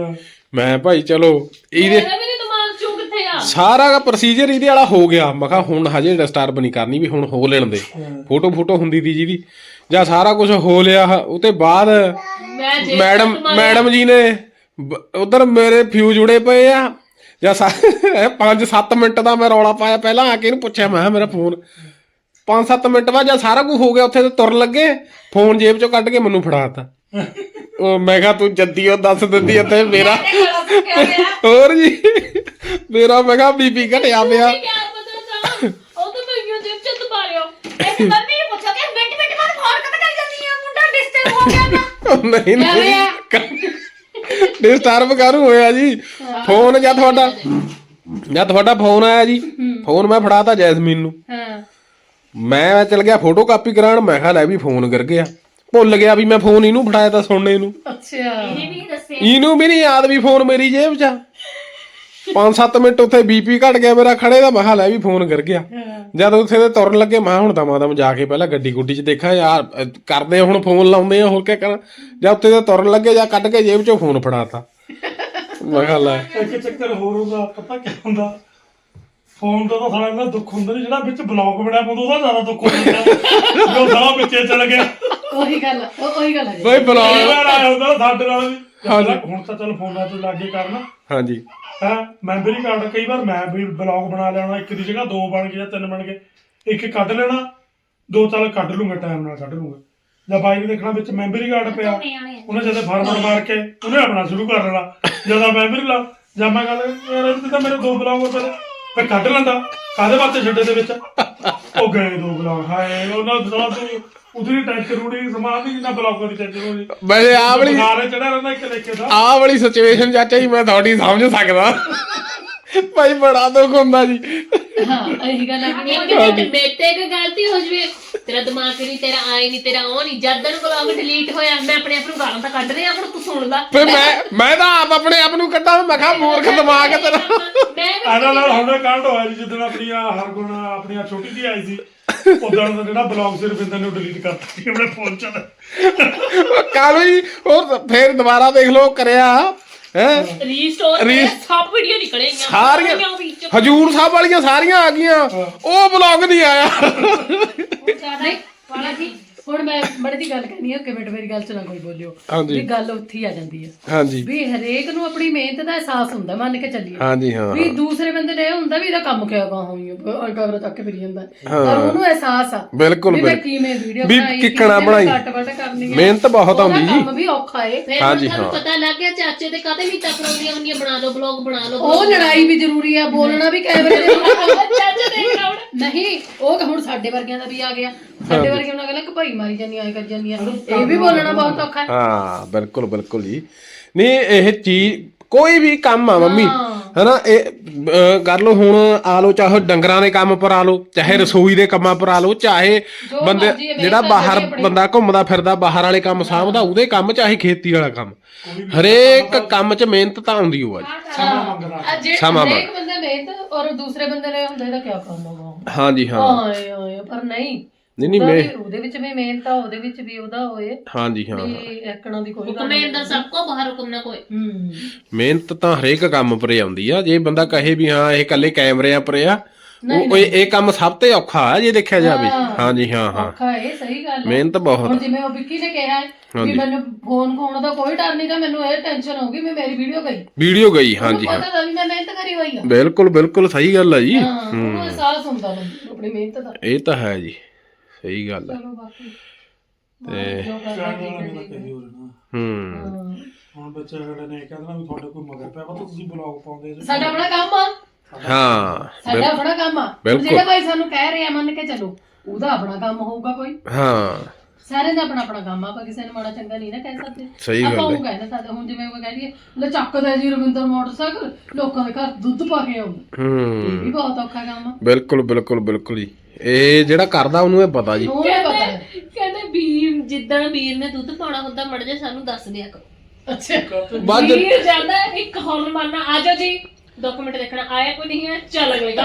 ਮੈਂ ਭਾਈ ਚਲੋ ਇਹਦੇ ਮੇਰਾ ਵੀ ਨਹੀਂ ਦਿਮਾਗ ਚੋਂ ਕਿੱਥੇ ਆ ਸਾਰਾ ਪ੍ਰੋਸੀਜਰ ਇਹਦੇ ਵਾਲਾ ਹੋ ਗਿਆ। ਮੈਂ ਕਿਹਾ ਹੁਣ ਹਜੇ ਡਿਸਟਰਬ ਨਹੀਂ ਕਰਨੀ ਵੀ ਹੁਣ ਹੋ ਲੈਣ ਦੇ। ਫੋਟੋ ਫੋਟੋ ਹੁੰਦੀ ਦੀ ਜਿਹਦੀ ਜਾਂ ਸਾਰਾ ਕੁਝ ਹੋ ਲਿਆ। ਉਹ ਤੇ ਬਾਅਦ ਜੇ ਮੈਡਮ ਮੈਡਮ ਜੀ ਨੇ ਉਧਰ ਮੇਰੇ ਫਿਊਜ਼ ਉੜੇ ਪਏ ਆ। ਜਾਂ 5-7 ਮਿੰਟ ਦਾ ਮੈਂ ਰੌਲਾ ਪਾਇਆ। ਪਹਿਲਾਂ ਆ ਕੇ ਇਹਨੂੰ ਪੁੱਛਿਆ ਮੈਂ ਮੇਰਾ ਫੋਨ 5-7 ਮਿੰਟ ਬਾਅਦ ਜਦ ਸਾਰਾ ਕੁਝ ਹੋ ਗਿਆ ਉੱਥੇ ਤੇ ਤੁਰਨ ਲੱਗੇ। ਫੋਨ ਜੇਬ ਚੋਂ ਕੱਢ ਕੇ ਮੈਨੂੰ ਫੜਾਤਾ ਉਹ ਮੈਂ ਕਿਹਾ ਤੂੰ ਜੱਦੀ ਉਹ ਦੱਸ ਦਿੰਦੀ ਅਤੇ ਮੇਰਾ। ਹੋਰ ਜੀ। ਮੇਰਾ ਮੈਂ ਕਿਹਾ ਬੀਪੀ ਘਟਿਆ ਪਿਆ। ਕੀ ਪਤਾ ਤਾਂ? ਉਹ ਤਾਂ ਮੈਂ ਜੇਬ ਚ ਦਬਾ ਲਿਓ ਇਹ ਮੰਮੀ ਨੂੰ ਪੁੱਛੋ ਕਿ ਮਿੰਟ ਮਿੰਟ ਬਾਅਦ ਫੋਨ ਕਦ ਕਰ ਜਾਂਦੀ ਆ? ਮੁੰਡਾ ਡਿਸਟਰਬ ਹੋ ਗਿਆ ਨਾ ਉਹ ਨਹੀਂ? ਨਹੀਂ। ਡਿਸਟਰਬ ਕਾਹਨੂੰ ਹੋਇਆ ਜੀ? ਫੋਨ ਜਾਂ ਤੁਹਾਡਾ? ਜਾਂ ਤੁਹਾਡਾ ਫੋਨ ਆਇਆ ਜੀ? ਫੋਨ ਮੈਂ ਫੜਾਤਾ ਜੈਸਮੀਨ ਨੂੰ। ਹਾਂ। ਮੈਂ ਚਲ ਗਿਆ ਫੋਟੋ ਕਾਪੀ ਕਰਾਉਣ ਮੈਂ ਕਿਹਾ ਲੈ ਵੀ ਫੋਨ ਗਿਰ ਗਿਆ। ਭੁੱਲ ਗਿਆ ਵੀ ਮੈਂ ਫੋਨ ਇਹਨੂੰ ਫੜਾਇਆ ਤਾਂ ਸੁਣਨੇ ਨੂੰ ਅੱਛਾ। ਇਹ ਵੀ ਦੱਸਿਆ। ਇਹਨੂੰ ਵੀ ਨਹੀਂ ਯਾਦ ਵੀ ਫੋਨ ਮੇਰੀ ਜੇਬ 'ਚ ਆ। 5-7 ਮਿੰਟ ਉੱਥੇ ਬੀਪੀ ਘਟ ਗਿਆ ਮੇਰਾ ਖੜੇ ਦਾ ਮਹਾ ਲੈ ਵੀ ਫੋਨ ਕਰ ਗਿਆ। ਜਦ ਉੱਥੇ ਤੇ ਤੁਰਨ ਲੱਗੇ ਮੈਂ ਹੁਣ ਤਾਂ ਮਾਦਮ ਜਾ ਕੇ ਪਹਿਲਾਂ ਗੱਡੀ ਗੁੱਡੀ 'ਚ ਦੇਖਾਂ ਯਾਰ ਕਰਦੇ ਹੁਣ ਫੋਨ ਲਾਉਂਦੇ ਆ ਹੋਰ ਕੀ ਕਰਾਂ। ਜਾਂ ਉੱਥੇ ਤੇ ਤੁਰਨ ਲੱਗੇ ਜਾਂ ਕੱਢ ਕੇ ਜੇਬ 'ਚੋਂ ਫੋਨ ਫੜਾਤਾ। ਮੈਂ ਕਿਹਾ ਲੈ। ਇੱਕ ਚੱਕਰ ਹੋਰ ਹੁੰਦਾ ਪਤਾ ਕੀ ਹੁੰਦਾ? ਫੋਨ ਦਾ ਤਾਂ ਸਾਲਾ ਇੰਨਾ ਦੁੱਖ ਹੁੰਦਾ ਨਹੀਂ ਜਿਹੜਾ ਵਿੱਚ ਬਲੌਗ ਬਣਿਆ ਪਾਉਂਦਾ ਉਹਦਾ ਜ਼ਿਆਦਾ ਦੁੱਖ ਹੁੰਦਾ। ਜੋ ਸਾਲਾ ਵਿੱਚੇ ਚਲ ਗਿਆ। ਉਹੀ ਗੱਲ ਉਹ- ਉਹੀ ਗੱਲ ਹੈ ਬਈ ਵਾਰ ਆਇਆ ਹੁੰਦਾ ਸਾਡੇ ਨਾਲ ਵੀ। ਹਾਂਜੀ। ਹੁਣ ਤਾਂ ਚੱਲ ਫੋਨਾਂ ਤੋਂ ਲਾਗੇ ਕਰਨਾ। ਹਾਂਜੀ। ਹੈ? ਮੈਮਰੀ ਕਾਰਡ ਕਈ ਵਾਰ ਮੈਂ ਵੀ ਬਲੌਗ ਬਣਾ ਲੈਣਾ ਇੱਕ ਦੀ ਜਗ੍ਹਾ ਦੋ ਬਣ ਗਏ ਜਾਂ ਤਿੰਨ ਬਣ ਗਏ। ਇੱਕ ਕੱਢ ਲੈਣਾ ਦੋ ਚੱਲ ਕੱਢ ਲੂੰਗਾ ਟਾਈਮ ਨਾਲ ਕੱਢ ਲੂੰਗਾ। ਜਾਂ ਬਾਈ ਨੇ ਦੇਖਣਾ ਵਿੱਚ ਮੈਮਰੀ ਕਾਰਡ ਪਿਆ। ਉਹਨੇ ਜਦੋਂ ਫਾਰਮਰ ਮਾਰ ਕੇ ਉਹਨੇ ਆਪਣਾ ਸ਼ੁਰੂ ਕਰ ਲੈਣਾ। ਜਦੋਂ ਮੈਮਰੀ ਲਾ ਜਾਂ ਮੈਂ ਗੱਲ ਯਾਰ ਇਹ ਤਾਂ ਮੇਰੇ ਦੋ ਬਲੌਗ ਨੇ। ਮੈਂ ਕੱਢ ਲੈਂਦਾ। ਕਾਹਦੇ ਵਾਸਤੇ ਛੱਡੇ ਦੇ ਵਿੱਚ? ਉਹ ਗਏ ਦੋ ਬਲੌਗ ਹਾਏ ਉਹਨਾਂ ਦਾ ਤੂੰ ਉਧਰੀ ਟੈਂਸ਼ਨ ਰੂੜੀ ਸਮਾਨ ਨਹੀਂ ਜਿੰਨਾ ਬਲੌਗਾਂ ਦੀ ਟੈਂਸ਼ਨ ਹੋਣੀ ਵੈਸੇ ਆਹ ਵਾਲੀ ਬੁਖਾਰੇ ਚੜਿਆ ਰਹਿੰਦਾ ਇੱਕ ਲੇਖੇ ਦਾ। ਆਹ ਵਾਲੀ ਸਿਚੁਏਸ਼ਨ ਚਾਚਾ ਜੀ ਮੈਂ ਤੁਹਾਡੀ ਸਮਝ ਸਕਦਾ। ਭਾਈ ਬੜਾ ਦੁੱਖ ਹੁੰਦਾ ਜੀ। ਹਾਂ ਇਹੀ ਗੱਲ ਹੈ ਕਿ ਮੇਤੇ ਇੱਕ ਗਲਤੀ ਹੋ ਜਵੇ। ਤੇਰਾ ਦਿਮਾਗ ਨਹੀਂ ਤੇਰਾ ਆਏ ਨਹੀਂ ਤੇਰਾ ਉਹ ਨਹੀਂ। ਜਦ ਤੱਕ ਬਲੌਗ ਡਿਲੀਟ ਹੋਇਆ ਮੈਂ ਆਪਣੇ ਆਪ ਨੂੰ ਗਾਲਾਂ ਤਾਂ ਕੱਢ ਰਿਹਾ ਹੁਣ ਤੂੰ ਸੁਣ ਲੈ। ਫੇ ਮੈਂ ਮੈਂ ਤਾਂ ਆਪ ਆਪਣੇ ਆਪ ਨੂੰ ਕੱਢਾਂ ਮੈਂ ਕਿਹਾ ਮੂਰਖ ਦਿਮਾਗ ਹੈ ਤੇਰਾ। ਮੈਂ ਵੀ ਇਹਨਾਂ ਨਾਲ ਹੁਣੇ ਕਾਂਡ ਹੋਇਆ ਜੀ ਜਦੋਂ ਆਪਣੀਆਂ ਹਰਗੁਣ ਆਪਣੀਆਂ ਛੋਟੀ ਦੀ ਆਈ ਸੀ। ਉਦੋਂ ਦਾ ਜਿਹੜਾ ਬਲੌਗ ਸੀ ਰਵਿੰਦਰ ਨੇ ਡਿਲੀਟ ਕਰਤਾ ਸੀ ਆਪਣੇ ਫੋਨ ਚ। ਕਾਲੂ ਜੀ? ਹੋਰ ਫੇਰ ਦੁਬਾਰਾ ਦੇਖ ਲਓ ਕਰਿਆ। ਹੈ? ਰੀਸਟੋਰ Re- ਸਭ ਵੀਡੀਓ ਨਿਕਲੇਗੀਆਂ ਸਾਰੀਆਂ। ਹਜੂਰ ਸਾਹਿਬ ਵਾਲੀਆਂ ਸਾਰੀਆਂ ਆ ਗਈਆਂ। ਉਹ ਬਲੌਗ ਨਹੀਂ ਆਇਆ। ਨਹੀਂ ਵਾਲਾ ਜੀ। ਹੁਣ ਮੈਂ ਬੜੀ ਦੀ ਗੱਲ ਕਰਨੀ ਹੈ ਕਿ ਮਿੰਟ ਮੇਰੀ ਗੱਲ ਚ ਨਾ ਕੋਈ ਬੋਲਿਓ। ਹਾਂਜੀ। ਵੀ ਗੱਲ ਉੱਥੇ ਹੀ ਆ ਜਾਂਦੀ ਹੈ ਹਾਂਜੀ। ਵੀ ਹਰੇਕ ਨੂੰ ਆਪਣੀ ਮਿਹਨਤ ਦਾ ਅਹਿਸਾਸ ਹੁੰਦਾ ਮੰਨ ਕੇ ਚੱਲੀਏ। ਹਾਂਜੀ ਹਾਂ ਵੀ ਦੂਸਰੇ ਬੰਦੇ ਨੇ ਇਹ ਹੁੰਦਾ ਵੀ ਇਹਦਾ ਕੰਮ ਕਿਆ ਗਾ ਹੋਈ ਕਬਰ ਤੱਕ ਕੇ ਫਿਰੀ ਜਾਂਦਾ। ਪਰ ਉਹਨੂੰ ਅਹਿਸਾਸ ਆ ਬਿਲਕੁਲ ਵੀ ਮੈਂ ਬਿਲਕੁਲ। ਕਿਵੇਂ ਵੀਡੀਓ ਵੀ ਕਿੱਕਣਾ ਬਣਾਈ। ਕਰਨੀ ਹੈ ਮਿਹਨਤ ਬਹੁਤ ਉਹਦਾ ਆਉਂਦੀ ਜੀ। ਕੰਮ ਵੀ ਔਖਾ ਏ। ਫਿਰ ਹਾਂਜੀ, ਹਾਂ। ਪਤਾ ਲੱਗ ਗਿਆ ਚਾਚੇ ਦੇ ਕਾਤੇ ਵੀ ਤੱਕ ਰੋਂਦੀਆਂ ਹੁੰਦੀਆਂ ਬਣਾ ਲਓ ਬਲੌਗ ਬਣਾ ਲਓ ਉਹ ਲੜਾਈ ਵੀ ਜ਼ਰੂਰੀ ਆ ਬੋਲਣਾ ਵੀ ਕੈਮਰੇ ਦੇ ਸਾਹਮਣੇ। ਚਾਚੇ ਦੇ ਕਰਾਉਣ ਨਹੀਂ ਉਹ ਹੁਣ ਸਾਡੇ ਵਰਗਿਆਂ ਦਾ ਵੀ ਆ ਗਿਆ। ਸਾਡੇ ਵਰਗੇ ਉਹਨਾਂ ਕਹਿੰਦਾ ਕਿ ਭਾਈ ਮਾਰੀ ਜਾਂਦੀ ਆਏ ਕਰ ਜਾਂਦੀ ਆ ਇਹ ਵੀ ਬੋਲਣਾ ਬਹੁਤ ਔਖਾ ਹੈ। ਹਾਂ ਬਿਲਕੁਲ ਬਿਲਕੁਲ ਜੀ। ਨਹੀਂ ਇਹ ਚੀਜ਼ ਕੋਈ ਵੀ ਕੰਮ ਆ ਮੰਮੀ। ਹਨਾ ਇਹ ਅਹ, ਕਰ ਲਓ ਹੁਣ ਆ ਲਓ ਚਾਹੇ ਡੰਗਰਾਂ ਦੇ ਕੰਮ ਪਰ ਆ ਲਓ ਚਾਹੇ ਰਸੋਈ ਦੇ ਕੰਮਾਂ ਪਰ ਆ ਲਓ ਚਾਹੇ ਜੋ ਬੰਦੇ ਮਰਜ਼ੀ ਹੈ, ਜਿਹੜਾ ਬਾਹਰ ਆਪਣੀ। ਬੰਦਾ ਘੁੰਮਦਾ ਫਿਰਦਾ ਬਾਹਰ ਵਾਲੇ ਕੰਮ ਸਾਂਭਦਾ ਉਹਦੇ ਕੰਮ ਚਾਹੇ ਖੇਤੀ ਵਾਲਾ ਕੰਮ। ਹਰੇਕ ਕੰਮ 'ਚ ਮਿਹਨਤ ਤਾਂ ਆਉਂਦੀ ਹੋਆ ਜੀ। ਸਮਾਂ ਮੰਗਦਾ। ਆ ਜਿਹੜੇ ਸਮਾਂ ਮੰਗ- ਬੰਦਾ ਮਿਹਨਤ ਔਰ ਦੂਸਰੇ ਬੰਦੇ ਨੇ ਹੁੰਦਾ ਇਹਦਾ ਕੀ ਕੰਮ ਹੋਗਾ ਹਾਂਜੀ ਹਾਂ ਆਏ ਆਏ ਪਰ ਨਹੀਂ। ਨਹੀਂ ਨਹੀਂ ਉਹਦਾ ਮੈਂ ਉਹਦੇ ਵਿੱਚ ਵੀ ਮਿਹਨਤ ਆ ਉਹਦੇ ਵਿੱਚ ਵੀ ਉਹਦਾ ਹੋਏ ਹਾਂਜੀ ਹਾਂ। ਵੀ ਐਕਣਾ ਦੀ ਕੋਈ ਗੱਲ ਹੁਕਮੇ ਸਭ ਕੋ ਬਾਹਰ ਹੁਕਮ ਨਾ ਕੋਈ। ਹੂੰ। ਮਿਹਨਤ ਤਾਂ ਹਰੇਕ ਕੰਮ ਪਰੇ ਆਉਂਦੀ ਆ। ਜੇ ਬੰਦਾ ਕਹੇ ਵੀ ਹਾਂ ਇਹ ਇਕੱਲੇ ਕੈਮਰਿਆਂ ਪਰੇ ਆ ਉਹ ਇਹ ਇਹ ਕੰਮ ਸਭ ਤੋਂ ਔਖਾ ਆ ਜੇ ਦੇਖਿਆ ਜਾਵੇ। ਹਾਂ। ਹਾਂਜੀ ਹਾਂ ਹਾਂ। ਔਖਾ ਇਹ ਸਹੀ ਗੱਲ ਹੈ। ਮਿਹਨਤ ਬਹੁਤ ਹੁਣ ਜਿਵੇਂ ਉਹ ਵਿੱਕੀ ਨੇ ਕਿਹਾ ਹੈ ਕਿ ਹਾਂਜੀ। ਮੈਨੂੰ ਫੋਨ ਖੋਣ ਦਾ ਕੋਈ ਡਰ ਨਹੀਂ ਤਾਂ ਮੈਨੂੰ ਇਹ ਟੈਨਸ਼ਨ ਹੋਊਗੀ ਵੀ ਮੇਰੀ ਵੀਡੀਓ ਗਈ। ਵੀਡੀਓ ਗਈ ਹਾਂਜੀ ਹਾਂ। ਪਤਾ ਤਾਂ ਵੀ ਮੈਂ ਮਿਹਨਤ ਕਰੀ ਹੋਈ ਆ। ਬਿਲਕੁਲ ਬਿਲਕੁਲ ਸਹੀ ਗੱਲ ਆ ਜੀ। ਹਾਂ ਉਹਨੂੰ ਅਹਿਸਾਸ ਹੁੰਦਾ ਬੰਦੇ ਨੂੰ ਆਪਣੀ ਮਿਹਨਤ ਦਾ। ਇਹ ਤਾਂ ਹੈ ਜੀ। ਸਹੀ ਗੱਲ ਹੈ ਚਲੋ ਬਾਕੀ ਤੇ ਹੈ। ਹੈ। ਹੋ ਹੂੰ। ਹਾਂ। ਹੁਣ ਬੱਚੇ ਅਗਲੇ ਨੇ ਕਹਿੰਦਾ ਵੀ ਤੁਹਾਡੇ ਕੋਈ ਮਗਰ ਪਿਆ ਵਾ ਤਾਂ ਤੁਸੀਂ ਬਲੌਗ ਪਾਉਂਦੇ ਜੀ। ਸਾਡਾ ਆਪਣਾ ਕੰਮ ਆ। ਹਾਂ ਸਾਡਾ ਆਪਣਾ ਕੰਮ ਆ। ਬਿਲਕੁਲ। ਜਿਹੜਾ ਭਾਈ ਸਾਨੂੰ ਕਹਿ ਰਿਹਾ ਮੰਨ ਕੇ ਚੱਲੋ ਉਹਦਾ ਆਪਣਾ ਕੰਮ ਹੋਊਗਾ ਕੋਈ। ਹਾਂ। ਸਾਰਿਆਂ ਦਾ ਆਪਣਾ ਆਪਣਾ ਕੰਮ ਆ ਆਪਾਂ ਕਿਸੇ ਨੂੰ ਮਾੜਾ ਚੰਗਾ ਨਹੀਂ ਨਾ ਕਹਿ ਸਕਦੇ। ਸਹੀ ਗੱਲ ਆਪਾਂ ਹੈ। ਉਹ ਕਹਿ ਸਕਦੇ ਹੁਣ ਜਿਵੇਂ ਉਹ ਕਹਿ ਲਈਏ ਲੈ ਚੱਕਦਾ ਜੀ ਰਵਿੰਦਰ ਮੋਟਰਸਾਈਕਲ ਲੋਕਾਂ ਦੇ ਘਰ ਦੁੱਧ ਪਾ ਕੇ ਆਉਂਦਾ। ਇਹ ਵੀ ਹੂੰ ਬਹੁਤ ਔਖਾ ਕੰਮ ਆ। ਬਿਲਕੁਲ ਬਿਲਕੁਲ ਬਿਲਕੁਲ ਜੀ। ਇਹ ਜਿਹੜਾ ਕਰਦਾ ਉਹਨੂੰ ਇਹ ਪਤਾ ਜੀ। ਉਹਨੂੰ ਇਹ ਪਤਾ ਹੈ। ਕਹਿੰਦੇ ਵੀਰ ਜਿੱਦਣ ਵੀਰ ਨੇ ਦੁੱਧ ਪਾਉਣਾ ਹੁੰਦਾ ਮੜ ਜਾ ਸਾਨੂੰ ਦੱਸ ਦਿਆ ਕਰੋ। ਅੱਛਾ। ਬਾਅਦ ਵੀਰ ਜਾਂਦਾ ਇੱਕ ਹੌਰਨ ਮਾਰਨਾ ਆ ਜਾਓ ਜੀ। ਡਾਕੂਮੈਂਟ ਦੇਖਣਾ ਆਇਆ ਕੋਈ ਨਹੀਂ ਹੈ ਚੱਲ ਅਗਲੇਗਾ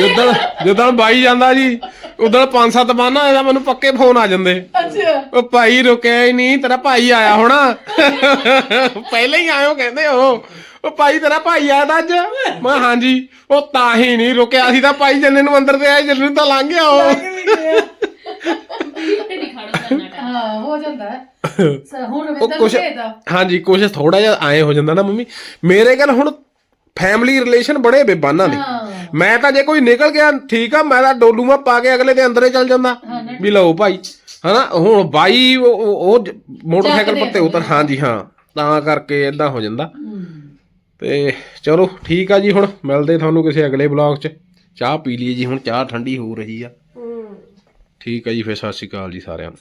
ਜਿੱਦਣ ਜਿੱਦਣ ਬਾਈ ਜਾਂਦਾ ਜੀ ਉਦੋਂ ਪੰਜ ਸੱਤ ਬਾਨਾ ਇਹਦਾ ਮੈਨੂੰ ਪੱਕੇ ਫੋਨ ਆ ਜਾਂਦੇ। ਅੱਛਾ। ਉਹ ਭਾਈ ਰੁਕਿਆ ਹੀ ਨਹੀਂ ਤੇਰਾ ਭਾਈ ਆਇਆ ਹੋਣਾ। ਪਹਿਲੇ ਹੀ ਆਇਓ ਕਹਿੰਦੇ ਉਹ। ਉਹ ਭਾਈ ਤੇਰਾ ਭਾਈ ਆਇਆ ਤਾਂ ਅੱਜ? ਮੈਂ ਹਾਂਜੀ। ਉਹ ਤਾਂ ਹੀ ਨਹੀਂ ਰੁਕਿਆ। ਸੀ ਤਾਂ ਭਾਈ ਜੰਨੇ ਨੂੰ ਅੰਦਰ ਤੇ ਆਏ ਜੰਨੇ ਨੂੰ ਤਾਂ ਲੰਘ ਗਿਆ ਉਹ। ਨਹੀਂ ਖੜਾ ਕਰਨਾ ਹਾਂ ਹੋ ਜਾਂਦਾ ਹੈ। ਸ- ਹੁਣ ਉਹ ਕੁਛ ਭੇਜਦਾ ਹਾਂਜੀ ਕੁਛ ਥੋੜਾ ਜਿਹਾ ਆਏ ਹੋ ਜਾਂਦਾ ਨਾ ਮੰਮੀ। ਮੇਰੇ ਗੱਲ ਹੁਣ ਫੈਮਿਲੀ ਰਿਲੇਸ਼ਨ ਬੜੇ ਬੇਬਾਨਾਂ ਦੇ। ਹਾਂ। ਮੈਂ ਤਾਂ ਜੇ ਕੋਈ ਨਿਕਲ ਗਿਆ ਠੀਕ ਆ ਮੈਂ ਤਾਂ ਡੋਲੂ ਮਾ ਪਾ ਕੇ ਅਗਲੇ ਦੇ ਅੰਦਰੇ ਚੱਲ ਜਾਂਦਾ। ਵੀ ਲਓ ਭਾਈ। ਹਨਾ ਹੁਣ ਬਾਈ ਉਹ- ਉਹ ਉਹ ਜ- ਮੋਟਰਸਾਈਕਲ ਪਰ ਤੇ ਉਤਰ ਹਾਂਜੀ ਹਾਂ। ਤਾਂ ਕਰਕੇ ਇਦਾਂ ਹੋ ਜਾਂਦਾ। ਤੇ ਚਲੋ ਠੀਕ ਆ ਜੀ ਹੁਣ ਮਿਲਦੇ ਤੁਹਾਨੂੰ ਕਿਸੇ ਅਗਲੇ ਬਲੌਗ 'ਚ। ਚਾਹ ਪੀ ਲਈਏ ਜੀ ਹੁਣ ਚਾਹ ਠੰਡੀ ਹੋ ਰਹੀ ਆ। ਠੀਕ ਆ ਜੀ ਫਿਰ ਸਤਿ ਸ਼੍ਰੀ ਅਕਾਲ ਜੀ ਸਾਰਿਆਂ ਨੂੰ।